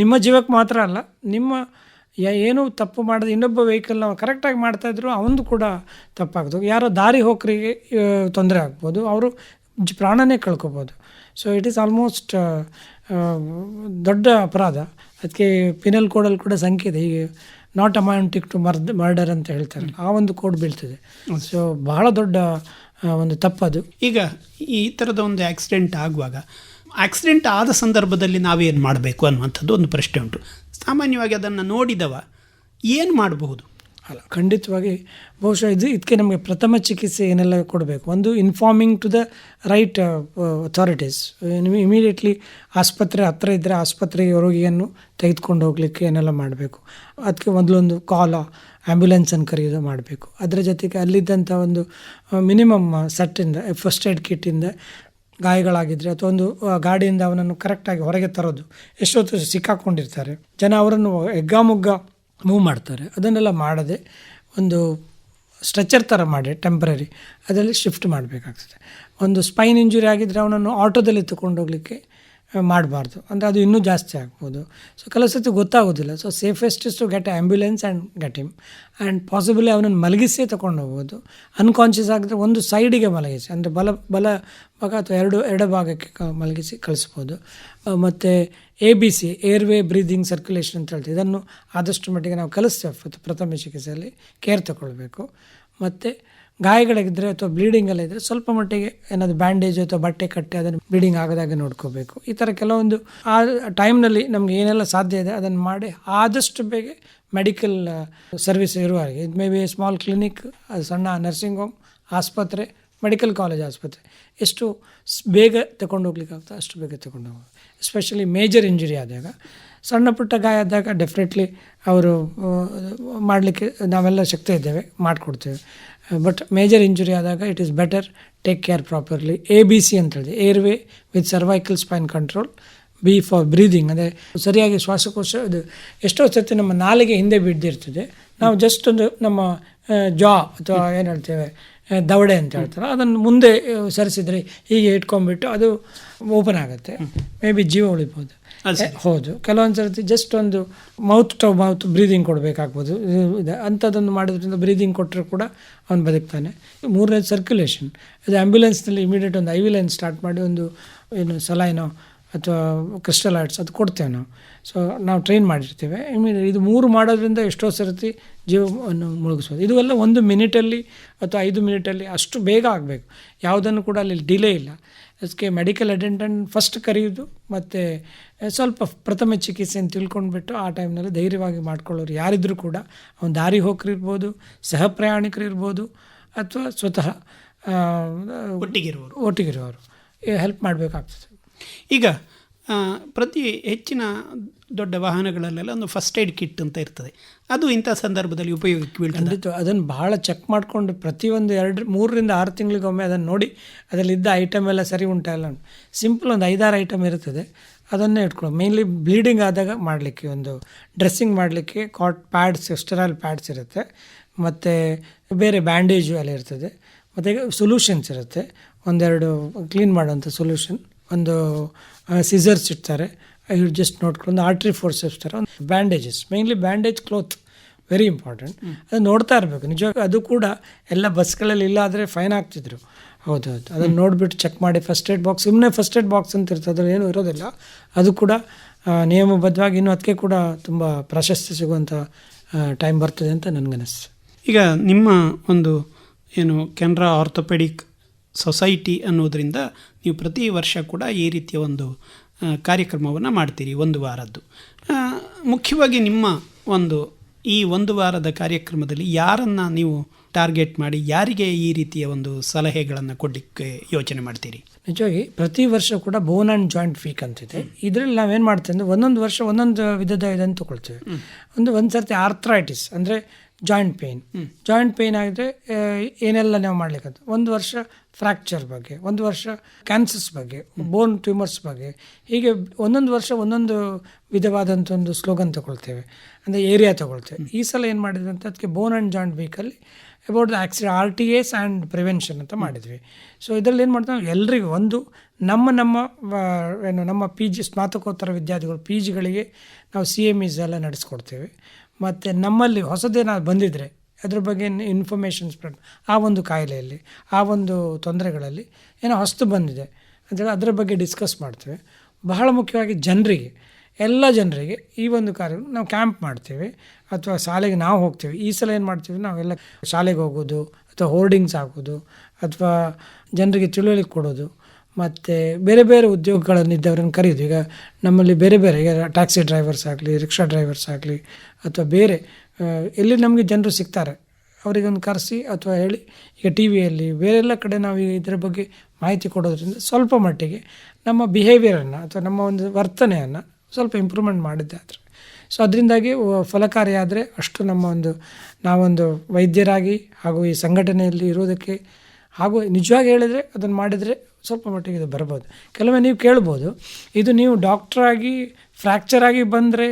ನಿಮ್ಮ ಜೀವಕ್ಕೆ ಮಾತ್ರ ಅಲ್ಲ, ನಿಮ್ಮ ಏನು ತಪ್ಪು ಮಾಡಿದ ಇನ್ನೊಬ್ಬ ವೆಹಿಕಲ್ ನಾವು ಕರೆಕ್ಟಾಗಿ ಮಾಡ್ತಾಯಿದ್ರು ಅವನು ಕೂಡ ತಪ್ಪಾಗ್ತದೆ. ಯಾರೋ ದಾರಿ ಹೋಕರಿಗೆ ತೊಂದರೆ ಆಗ್ಬೋದು, ಅವರು ಪ್ರಾಣನೇ ಕಳ್ಕೊಬೋದು. ಸೊ ಇಟ್ ಈಸ್ ಆಲ್ಮೋಸ್ಟ್ ದೊಡ್ಡ ಅಪರಾಧ. ಅದಕ್ಕೆ ಪಿನಲ್ ಕೋಡಲ್ಲಿ ಕೂಡ ಸಂಖ್ಯೆ ಇದೆ. Not amounting to murder murder ಅಂತ ಹೇಳ್ತಾರೆ. ಆ ಒಂದು ಕೋಡ್ ಬೀಳ್ತದೆ. ಸೊ ಬಹಳ ದೊಡ್ಡ ಒಂದು ತಪ್ಪದು. ಈಗ ಈ ಥರದ ಒಂದು ಆಕ್ಸಿಡೆಂಟ್ ಆಗುವಾಗ ಆಕ್ಸಿಡೆಂಟ್ ಆದ ಸಂದರ್ಭದಲ್ಲಿ ನಾವೇನು ಮಾಡಬೇಕು ಅನ್ನುವಂಥದ್ದು ಒಂದು ಪ್ರಶ್ನೆ ಉಂಟು. ಸಾಮಾನ್ಯವಾಗಿ ಅದನ್ನು ನೋಡಿದವ ಏನು ಮಾಡಬಹುದು? ಅಲ್ಲ ಖಂಡಿತವಾಗಿ. ಬಹುಶಃ ಇದು ಇದಕ್ಕೆ ನಮಗೆ ಪ್ರಥಮ ಚಿಕಿತ್ಸೆ ಏನೆಲ್ಲ ಕೊಡಬೇಕು? ಒಂದು informing to the right authorities immediately ಆಸ್ಪತ್ರೆ ಹತ್ರ ಇದ್ದರೆ ಆಸ್ಪತ್ರೆಗೆ ರೋಗಿಯನ್ನು ತೆಗೆದುಕೊಂಡು ಹೋಗಲಿಕ್ಕೆ ಏನೆಲ್ಲ ಮಾಡಬೇಕು? ಅದಕ್ಕೆ ಮೊದಲೊಂದು ಕಾಲ ಆ್ಯಂಬ್ಯುಲೆನ್ಸನ್ನು ಕರೆಯೋದು ಮಾಡಬೇಕು. ಅದರ ಜೊತೆಗೆ ಅಲ್ಲಿದ್ದಂಥ ಒಂದು ಮಿನಿಮಮ್ ಸೆಟ್ಟಿಂದ ಫಸ್ಟ್ ಏಡ್ ಕಿಟ್ಟಿಂದ ಗಾಯಗಳಾಗಿದ್ದರೆ ಅಥವಾ ಒಂದು ಆ, ಗಾಡಿಯಿಂದ ಅವನನ್ನು ಕರೆಕ್ಟಾಗಿ ಹೊರಗೆ ತರೋದು ಎಷ್ಟೊತ್ತು ಸಿಕ್ಕಾಕ್ಕೊಂಡಿರ್ತಾರೆ ಜನ ಅವರನ್ನು ಎಗ್ಗಾಮುಗ್ಗ ಮೂವ್ ಮಾಡ್ತಾರೆ. ಅದನ್ನೆಲ್ಲ ಮಾಡದೆ ಒಂದು ಸ್ಟ್ರೆಚರ್ ಥರ ಮಾಡಿ ಟೆಂಪ್ರರಿ ಅದರಲ್ಲಿ ಶಿಫ್ಟ್ ಮಾಡಬೇಕಾಗ್ತದೆ. ಒಂದು ಸ್ಪೈನ್ ಇಂಜುರಿ ಆಗಿದ್ದರೆ ಅವನನ್ನು ಆಟೋದಲ್ಲಿ ತಗೊಂಡು ಹೋಗಲಿಕ್ಕೆ ಮಾಡಬಾರ್ದು. ಅಂದರೆ ಅದು ಇನ್ನೂ ಜಾಸ್ತಿ ಆಗ್ಬೋದು. ಸೊ ಕೆಲವು ಸತಿ ಗೊತ್ತಾಗೋದಿಲ್ಲ. So safest is to get ambulance and get him and possibly ಅವನನ್ನು ಮಲಗಿಸೇ ತೊಗೊಂಡು ಹೋಗ್ಬೋದು. ಅನ್ಕಾನ್ಷಿಯಸ್ ಆಗಿದ್ರೆ ಒಂದು ಸೈಡಿಗೆ ಮಲಗಿಸಿ, ಅಂದರೆ ಬಲ ಬಲ ಭಾಗ ಅಥವಾ ಎರಡು ಎರಡು ಭಾಗಕ್ಕೆ ಮಲಗಿಸಿ ಕಳಿಸ್ಬೋದು. ಮತ್ತು A B C airway breathing circulation ಅಂತ ಹೇಳ್ತೀವಿ. ಇದನ್ನು ಆದಷ್ಟು ಮಟ್ಟಿಗೆ ನಾವು ಕಲಿಸ್ತೇವೆ ಪ್ರಥ- ಪ್ರಥಮ ಚಿಕಿತ್ಸೆಯಲ್ಲಿ. ಕೇರ್ ತಗೊಳ್ಬೇಕು. ಮತ್ತು ಗಾಯಗಳಿದ್ದರೆ ಅಥವಾ ಬ್ಲೀಡಿಂಗ್ ಎಲ್ಲ ಇದ್ದರೆ ಸ್ವಲ್ಪ ಮಟ್ಟಿಗೆ ಏನಾದರೂ ಬ್ಯಾಂಡೇಜ್ ಅಥವಾ ಬಟ್ಟೆ ಕಟ್ಟಿ ಅದನ್ನು ಬ್ಲೀಡಿಂಗ್ ಆಗದಾಗೆ ನೋಡ್ಕೋಬೇಕು. ಈ ಥರ ಕೆಲವೊಂದು ಆ ಟೈಮ್ನಲ್ಲಿ ನಮಗೆ ಏನೆಲ್ಲ ಸಾಧ್ಯ ಇದೆ ಅದನ್ನು ಮಾಡಿ ಆದಷ್ಟು ಬೇಗ ಮೆಡಿಕಲ್ ಸರ್ವಿಸ್ ಇರುವ ಹಾಗೆ. ಇದು ಮೇ ಬಿ ಸ್ಮಾಲ್ ಕ್ಲಿನಿಕ್ ಅದು ಸಣ್ಣ ನರ್ಸಿಂಗ್ ಹೋಮ್ ಆಸ್ಪತ್ರೆ ಮೆಡಿಕಲ್ ಕಾಲೇಜ್ ಆಸ್ಪತ್ರೆ. ಎಷ್ಟು ಬೇಗ ತಗೊಂಡು ಹೋಗ್ಲಿಕ್ಕೆ ಆಗ್ತದೆ ಅಷ್ಟು ಬೇಗ ತಗೊಂಡು ಹೋಗೋದು ಎಸ್ಪೆಷಲಿ ಮೇಜರ್ ಇಂಜುರಿ ಆದಾಗ, ಸಣ್ಣ ಪುಟ್ಟ ಗಾಯ ಆದಾಗ ಡೆಫಿನೆಟ್ಲಿ ಅವರು ಮಾಡಲಿಕ್ಕೆ ನಾವೆಲ್ಲ ಶಕ್ತಿ ಇದ್ದೇವೆ, ಮಾಡಿಕೊಡ್ತೇವೆ. ಬಟ್ ಮೇಜರ್ ಇಂಜುರಿ ಆದಾಗ it is better take care properly A B C ಅಂತ ಹೇಳಿದೆ. Airway with cervical spine control B for breathing ಅಂದರೆ ಸರಿಯಾಗಿ ಶ್ವಾಸಕೋಶ, ಇದು ಎಷ್ಟೋ ಸರ್ತಿ ನಮ್ಮ ನಾಲಿಗೆ ಹಿಂದೆ ಬಿದ್ದಿರ್ತದೆ ನಾವು ಜಸ್ಟ್ ಒಂದು ನಮ್ಮ ಜಾ ಅಥವಾ ಏನು ಹೇಳ್ತೇವೆ ದವಡೆ ಅಂತ ಹೇಳ್ತಾರೆ. ಅದನ್ನು ಮುಂದೆ ಸರಿಸಿದರೆ ಹೀಗೆ ಇಟ್ಕೊಂಡ್ಬಿಟ್ಟು ಅದು ಓಪನ್ ಆಗುತ್ತೆ. ಮೇ ಬಿ ಜೀವ ಉಳಿಬೋದು. ಹೌದು. ಕೆಲವೊಂದು ಸರ್ತಿ ಜಸ್ಟ್ ಒಂದು ಮೌತ್ ಟು ಮೌತ್ ಬ್ರೀದಿಂಗ್ ಕೊಡಬೇಕಾಗ್ಬೋದು. ಅಂಥದ್ದೊಂದು ಮಾಡೋದ್ರಿಂದ ಬ್ರೀದಿಂಗ್ ಕೊಟ್ಟರೆ ಕೂಡ ಅವನು ಬದುಕ್ತಾನೆ. ಮೂರನೇ ಸರ್ಕ್ಯುಲೇಷನ್ ಅದು ಆ್ಯಂಬ್ಯುಲೆನ್ಸ್ನಲ್ಲಿ ಇಮಿಡಿಯೇಟ್ ಒಂದು ಐವಿ ಲೈನ್ ಸ್ಟಾರ್ಟ್ ಮಾಡಿ ಒಂದು ಏನು ಸಲೈನೋ ಅಥವಾ ಕ್ರಿಸ್ಟಲ್ ಆರ್ಟ್ಸ್ ಅದು ಕೊಡ್ತೇವೆ ನಾವು. ಸೊ ನಾವು ಟ್ರೈನ್ ಮಾಡಿರ್ತೇವೆ. ಮೀನ್ ಇದು ಮೂರು ಮಾಡೋದ್ರಿಂದ ಎಷ್ಟೋ ಸರತಿ ಜೀವವನ್ನು ಮುಳುಗಿಸ್ಬೋದು. ಇದು ಎಲ್ಲ ಒಂದು ಮಿನಿಟಲ್ಲಿ ಅಥವಾ ಐದು ಮಿನಿಟಲ್ಲಿ ಅಷ್ಟು ಬೇಗ ಆಗಬೇಕು. ಯಾವುದನ್ನು ಕೂಡ ಅಲ್ಲಿ ಡಿಲೇ ಇಲ್ಲ. ಅದಕ್ಕೆ ಮೆಡಿಕಲ್ ಅಟೆಂಡೆಂಟ್ ಫಸ್ಟ್ ಕರೆಯೋದು ಮತ್ತು ಸ್ವಲ್ಪ ಪ್ರಥಮ ಚಿಕಿತ್ಸೆಯನ್ನು ತಿಳ್ಕೊಂಡ್ಬಿಟ್ಟು ಆ ಟೈಮ್ನಲ್ಲಿ ಧೈರ್ಯವಾಗಿ ಮಾಡ್ಕೊಳ್ಳೋರು ಯಾರಿದ್ರೂ ಕೂಡ ಅವ್ನು ದಾರಿ ಹೋಗ್ರಿರ್ಬೋದು ಸಹ ಪ್ರಯಾಣಿಕರಿರ್ಬೋದು ಅಥವಾ ಸ್ವತಃ ಒಟ್ಟಿಗಿರುವವರು ಒಟ್ಟಿಗಿರುವವರು ಹೆಲ್ಪ್ ಮಾಡಬೇಕಾಗ್ತದೆ. ಈಗ ಪ್ರತಿ ಹೆಚ್ಚಿನ ದೊಡ್ಡ ವಾಹನಗಳಲ್ಲೆಲ್ಲ ಒಂದು ಫಸ್ಟ್ ಏಡ್ ಕಿಟ್ ಅಂತ ಇರ್ತದೆ. ಅದು ಇಂಥ ಸಂದರ್ಭದಲ್ಲಿ ಉಪಯೋಗಕ್ಕೆ ಬೀಳ್ತದೆ? ಅದನ್ನು ಭಾಳ ಚೆಕ್ ಮಾಡಿಕೊಂಡು ಪ್ರತಿಯೊಂದು ಎರಡು, ಮೂರರಿಂದ ಆರು ತಿಂಗಳಿಗೊಮ್ಮೆ ಅದನ್ನು ನೋಡಿ ಅದರಲ್ಲಿದ್ದ ಐಟಮ್ ಎಲ್ಲ ಸರಿ ಉಂಟಾ ಎಲ್ಲ ಸಿಂಪಲ್ ಒಂದು ಐದಾರು ಐಟಮ್ ಇರ್ತದೆ. ಅದನ್ನೇ ಇಟ್ಕೊಳ್ಳೋ ಮೇನ್ಲಿ ಬ್ಲೀಡಿಂಗ್ ಆದಾಗ ಮಾಡಲಿಕ್ಕೆ ಒಂದು ಡ್ರೆಸ್ಸಿಂಗ್ ಮಾಡಲಿಕ್ಕೆ ಕಾಟ್ ಪ್ಯಾಡ್ಸ್ ಸ್ಟೆರೈಲ್ ಪ್ಯಾಡ್ಸ್ ಇರುತ್ತೆ. ಮತ್ತು ಬೇರೆ ಬ್ಯಾಂಡೇಜು ಎಲ್ಲ ಇರ್ತದೆ. ಮತ್ತು ಸೊಲ್ಯೂಷನ್ಸ್ ಇರುತ್ತೆ. ಒಂದೆರಡು ಕ್ಲೀನ್ ಮಾಡುವಂಥ ಸೊಲ್ಯೂಷನ್ ಒಂದು ಸಿಸರ್ಸ್ ಇಡ್ತಾರೆ. ಇವ್ರು ಜಸ್ಟ್ ನೋಡ್ಕೊಂಡು ಆರ್ಟ್ರಿ ಫೋರ್ಸ್ ಇರ್ತಾರೆ ಒಂದು bandages mainly bandage cloth very important ಅದು ನೋಡ್ತಾ ಇರಬೇಕು. ನಿಜ ಅದು ಕೂಡ ಎಲ್ಲ ಬಸ್ಗಳಲ್ಲಿ ಇಲ್ಲ ಆದರೆ ಫೈನ್ ಆಗ್ತಿದ್ರು. ಹೌದು ಹೌದು. ಅದನ್ನು ನೋಡಿಬಿಟ್ಟು ಚೆಕ್ ಮಾಡಿ ಫಸ್ಟ್ ಏಡ್ ಬಾಕ್ಸ್ ಸುಮ್ಮನೆ ಫಸ್ಟ್ ಏಡ್ ಬಾಕ್ಸ್ ಅಂತ ಇರ್ತದೆ ಅದ್ರಲ್ಲಿ ಏನೂ ಇರೋದಿಲ್ಲ. ಅದು ಕೂಡ ನಿಯಮಬದ್ಧವಾಗಿ ಇನ್ನೂ ಅದಕ್ಕೆ ಕೂಡ ತುಂಬ ಪ್ರಶಸ್ತಿ ಸಿಗುವಂಥ ಟೈಮ್ ಬರ್ತದೆ ಅಂತ ನನಗನಿಸ್ತು ಈಗ ನಿಮ್ಮ ಒಂದು ಏನು ಕೆನರಾ ಆರ್ಥೋಪೆಡಿಕ್ ಸೊಸೈಟಿ ಅನ್ನೋದರಿಂದ ನೀವು ಪ್ರತಿ ವರ್ಷ ಕೂಡ ಈ ರೀತಿಯ ಒಂದು ಕಾರ್ಯಕ್ರಮವನ್ನು ಮಾಡ್ತೀರಿ ಒಂದು ವಾರದ್ದು. ಮುಖ್ಯವಾಗಿ ನಿಮ್ಮ ಒಂದು ಈ ಒಂದು ವಾರದ ಕಾರ್ಯಕ್ರಮದಲ್ಲಿ ಯಾರನ್ನು ನೀವು ಟಾರ್ಗೆಟ್ ಮಾಡಿ ಯಾರಿಗೆ ಈ ರೀತಿಯ ಒಂದು ಸಲಹೆಗಳನ್ನು ಕೊಡಲಿಕ್ಕೆ ಯೋಚನೆ ಮಾಡ್ತೀರಿ? ನಿಜವಾಗಿ ಪ್ರತಿ ವರ್ಷ ಕೂಡ ಬೋನ್ ಆ್ಯಂಡ್ ಜಾಯಿಂಟ್ ವೀಕ್ ಅಂತಿದೆ. ಇದರಲ್ಲಿ ನಾವೇನು ಮಾಡ್ತೇವೆ ಅಂದರೆ ಒಂದೊಂದು ವರ್ಷ ಒಂದೊಂದು ವಿಧದ ಇದನ್ನು ತಗೊಳ್ತೇವೆ. ಒಂದು ಒಂದು ಸರ್ತಿ ಆರ್ಥ್ರೈಟಿಸ್ ಅಂದರೆ ಜಾಯಿಂಟ್ ಪೇಯ್ನ್ ಜಾಯಿಂಟ್ ಪೇಯ್ನ್ ಆಗಿದ್ರೆ ಏನೆಲ್ಲ ನಾವು ಮಾಡ್ಲಿಕ್ಕೆ ಒಂದು ವರ್ಷ ಫ್ರ್ಯಾಕ್ಚರ್ ಬಗ್ಗೆ ಒಂದು ವರ್ಷ ಕ್ಯಾನ್ಸರ್ಸ್ ಬಗ್ಗೆ ಬೋನ್ ಟ್ಯೂಮರ್ಸ್ ಬಗ್ಗೆ. ಹೀಗೆ ಒಂದೊಂದು ವರ್ಷ ಒಂದೊಂದು ವಿಧವಾದಂಥ ಒಂದು ಸ್ಲೋಗನ್ ತಗೊಳ್ತೇವೆ. ಅಂದರೆ ಏರಿಯಾ ತಗೊಳ್ತೇವೆ. ಈ ಸಲ ಏನು ಮಾಡಿದ್ವಿ ಅಂತ ಅದಕ್ಕೆ ಬೋನ್ ಆ್ಯಂಡ್ ಜಾಯಿಂಟ್ ವೀಕಲ್ಲಿ about the accident R T S and prevention ಅಂತ ಮಾಡಿದ್ವಿ. ಸೊ ಇದರಲ್ಲಿ ಏನು ಮಾಡ್ತೀವಿ ಎಲ್ರಿಗೂ ಒಂದು ನಮ್ಮ ನಮ್ಮ ಏನು ನಮ್ಮ ಪಿ ಜಿ ಸ್ನಾತಕೋತ್ತರ ವಿದ್ಯಾರ್ಥಿಗಳು ಪಿ ಜಿಗಳಿಗೆ ನಾವು ಸಿ ಎಂ ಇಸ್ ಎಲ್ಲ ನಡೆಸ್ಕೊಡ್ತೇವೆ. ಮತ್ತು ನಮ್ಮಲ್ಲಿ ಹೊಸದೇನಾದ್ರು ಬಂದಿದ್ದರೆ ಅದ್ರ ಬಗ್ಗೆ ಇನ್ಫಾರ್ಮೇಷನ್ ಸ್ಪ್ರೆಡ್ ಆ ಒಂದು ಕಾಯಿಲೆಯಲ್ಲಿ, ಆ ಒಂದು ತೊಂದರೆಗಳಲ್ಲಿ ಏನೋ ಹೊಸ್ತು ಬಂದಿದೆ. ಅಂತೇಳಿ ಅದರ ಬಗ್ಗೆ ಡಿಸ್ಕಸ್ ಮಾಡ್ತೇವೆ. ಬಹಳ ಮುಖ್ಯವಾಗಿ ಜನರಿಗೆ, ಎಲ್ಲ ಜನರಿಗೆ ಈ ಒಂದು ಕಾರ್ಯ ನಾವು ಕ್ಯಾಂಪ್ ಮಾಡ್ತೀವಿ. ಅಥವಾ ಶಾಲೆಗೆ ನಾವು ಹೋಗ್ತೀವಿ. ಈ ಸಲ ಏನು ಮಾಡ್ತೀವಿ, ನಾವೆಲ್ಲ ಶಾಲೆಗೆ ಹೋಗೋದು, ಅಥವಾ ಹೋರ್ಡಿಂಗ್ಸ್ ಹಾಕೋದು, ಅಥವಾ ಜನರಿಗೆ ತಿಳುವಳಿಕೆ ಕೊಡೋದು ಮತ್ತು ಬೇರೆ ಬೇರೆ ಉದ್ಯೋಗಗಳನ್ನಿದ್ದವರನ್ನು ಕರೆಯೋದು. ಈಗ ನಮ್ಮಲ್ಲಿ ಬೇರೆ ಬೇರೆ, ಈಗ ಟ್ಯಾಕ್ಸಿ ಡ್ರೈವರ್ಸ್ ಆಗಲಿ ರಿಕ್ಷಾ ಡ್ರೈವರ್ಸ್ ಆಗಲಿ, ಅಥವಾ ಬೇರೆ ಎಲ್ಲಿ ನಮಗೆ ಜನರು ಸಿಗ್ತಾರೆ, ಅವರಿಗೊಂದು ಕರೆಸಿ ಅಥವಾ ಹೇಳಿ, ಈಗ ಟಿ ವಿಯಲ್ಲಿ ಬೇರೆಲ್ಲ ಕಡೆ ನಾವು ಈಗ ಇದರ ಬಗ್ಗೆ ಮಾಹಿತಿ ಕೊಡೋದ್ರಿಂದ ಸ್ವಲ್ಪ ಮಟ್ಟಿಗೆ ನಮ್ಮ ಬಿಹೇವಿಯರನ್ನು ಅಥವಾ ನಮ್ಮ ಒಂದು ವರ್ತನೆಯನ್ನು ಸ್ವಲ್ಪ ಇಂಪ್ರೂವ್ಮೆಂಟ್ ಮಾಡಿದ್ದೆ ಆದರೆ. ಸೊ ಅದರಿಂದಾಗಿ ಫಲಕಾರಿಯಾದರೆ ಅಷ್ಟು ನಮ್ಮ ಒಂದು, ನಾವೊಂದು ವೈದ್ಯರಾಗಿ ಹಾಗೂ ಈ ಸಂಘಟನೆಯಲ್ಲಿ ಇರೋದಕ್ಕೆ ಹಾಗೂ ನಿಜವಾಗಿ ಹೇಳಿದರೆ ಅದನ್ನು ಮಾಡಿದರೆ ಸ್ವಲ್ಪ ಮಟ್ಟಿಗೆ ಇದು ಬರ್ಬೋದು. ಕೆಲವೊಮ್ಮೆ ನೀವು ಕೇಳ್ಬೋದು, ಇದು ನೀವು ಡಾಕ್ಟ್ರಾಗಿ ಫ್ರ್ಯಾಕ್ಚರ್ ಆಗಿ ಬಂದರೆ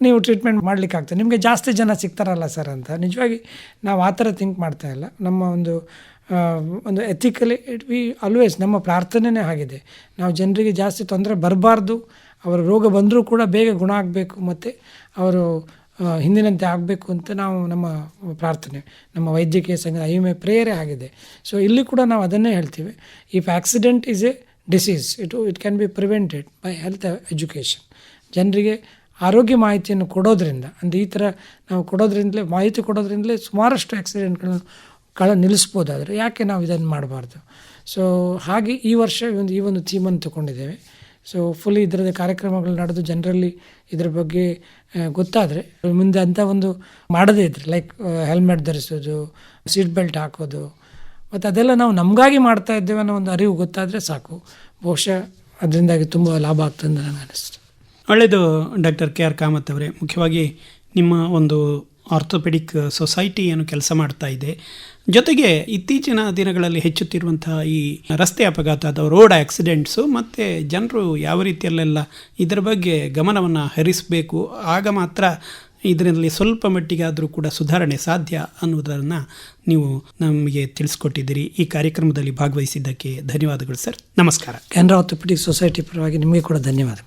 ನೀವು ಟ್ರೀಟ್ಮೆಂಟ್ ಮಾಡ್ಲಿಕ್ಕೆ ಆಗ್ತದೆ ನಿಮಗೆ ಜಾಸ್ತಿ ಜನ ಸಿಗ್ತಾರಲ್ಲ ಸರ್ ಅಂತ. ನಿಜವಾಗಿ ನಾವು ಆ ಥರ ಥಿಂಕ್ ಮಾಡ್ತಾ ಇಲ್ಲ. ನಮ್ಮ ಒಂದು ಒಂದು ಎಥಿಕಲಿ ಇಟ್ ವಿ ಆಲ್ವೇಸ್ ನಮ್ಮ ಪ್ರಾರ್ಥನೆನೇ ಆಗಿದೆ. ನಾವು ಜನರಿಗೆ ಜಾಸ್ತಿ ತೊಂದರೆ ಬರಬಾರ್ದು. ಅವರ ರೋಗ ಬಂದರೂ ಕೂಡ ಬೇಗ ಗುಣ ಆಗಬೇಕು. ಮತ್ತು ಅವರು ಹಿಂದಿನಂತೆ ಆಗಬೇಕು ಅಂತ ನಾವು ನಮ್ಮ ಪ್ರಾರ್ಥನೆ, ನಮ್ಮ ವೈದ್ಯಕೀಯ ಸಂಘದ ಐ ಎಂ ಎ ಪ್ರೇಯರೇ ಆಗಿದೆ. ಸೊ ಇಲ್ಲಿ ಕೂಡ ನಾವು ಅದನ್ನೇ ಹೇಳ್ತೀವಿ. If accident is a disease it it can be prevented by health education ಜನರಿಗೆ ಆರೋಗ್ಯ ಮಾಹಿತಿಯನ್ನು ಕೊಡೋದ್ರಿಂದ, ಅಂದರೆ ಈ ಥರ ನಾವು ಕೊಡೋದ್ರಿಂದಲೇ, ಮಾಹಿತಿ ಕೊಡೋದ್ರಿಂದಲೇ ಸುಮಾರಷ್ಟು ಆಕ್ಸಿಡೆಂಟ್ಗಳನ್ನು ಕಳ, ನಿಲ್ಲಿಸ್ಬೋದಾದರೆ, ಯಾಕೆ ನಾವು ಇದನ್ನು ಮಾಡಬಾರ್ದು? ಸೊ ಹಾಗೆ ಈ ವರ್ಷ ಒಂದು, ಈ ಒಂದು ಥೀಮನ್ನು ತಗೊಂಡಿದ್ದೇವೆ. ಸೊ ಫುಲ್ ಇದರದ ಕಾರ್ಯಕ್ರಮಗಳು ನಡೆದು ಜನರಲ್ಲಿ ಇದ್ರ ಬಗ್ಗೆ ಗೊತ್ತಾದರೆ ಮುಂದೆ ಅಂಥ ಒಂದು ಮಾಡದೇ ಇದ್ರೆ ಲೈಕ್ ಹೆಲ್ಮೆಟ್ ಧರಿಸೋದು ಸೀಟ್ ಬೆಲ್ಟ್ ಹಾಕೋದು, ಮತ್ತು ಅದೆಲ್ಲ ನಾವು ನಮಗಾಗಿ ಮಾಡ್ತಾ ಇದ್ದೇವೆ ಅನ್ನೋ ಒಂದು ಅರಿವು ಗೊತ್ತಾದರೆ ಸಾಕು. ಬಹುಶಃ ಅದರಿಂದಾಗಿ ತುಂಬ ಲಾಭ ಆಗ್ತದೆ ಅಂತ ನನಗೆ ಅನಿಸ್ತು ಒಳ್ಳೆಯದು, ಡಾಕ್ಟರ್ ಕೆ ಆರ್ ಕಾಮತ್ ಅವರೇ. ಮುಖ್ಯವಾಗಿ ನಿಮ್ಮ ಒಂದು ಆರ್ಥೋಪೆಡಿಕ್ ಸೊಸೈಟಿ ಏನು ಕೆಲಸ ಮಾಡ್ತಾ ಇದೆ ಜೊತೆಗೆ ಇತ್ತೀಚಿನ ದಿನಗಳಲ್ಲಿ ಹೆಚ್ಚುತ್ತಿರುವಂತಹ ಈ ರಸ್ತೆ ಅಪಘಾತ ಅಥವಾ ರೋಡ್ ಆಕ್ಸಿಡೆಂಟ್ಸು ಮತ್ತು ಜನರು ಯಾವ ರೀತಿಯಲ್ಲೆಲ್ಲ ಇದರ ಬಗ್ಗೆ ಗಮನವನ್ನು ಹರಿಸಬೇಕು, ಆಗ ಮಾತ್ರ ಇದರಲ್ಲಿ ಸ್ವಲ್ಪ ಮಟ್ಟಿಗಾದರೂ ಕೂಡ ಸುಧಾರಣೆ ಸಾಧ್ಯ ಅನ್ನೋದನ್ನು ನೀವು ನಮಗೆ ತಿಳಿಸ್ಕೊಟ್ಟಿದ್ದೀರಿ. ಈ ಕಾರ್ಯಕ್ರಮದಲ್ಲಿ ಭಾಗವಹಿಸಿದ್ದಕ್ಕೆ ಧನ್ಯವಾದಗಳು ಸರ್. ನಮಸ್ಕಾರ. ಕೆನರಾ ಆರ್ಥೋಪೆಟಿಕ್ ಸೊಸೈಟಿ ಪರವಾಗಿ ನಿಮಗೆ ಕೂಡ ಧನ್ಯವಾದಗಳು.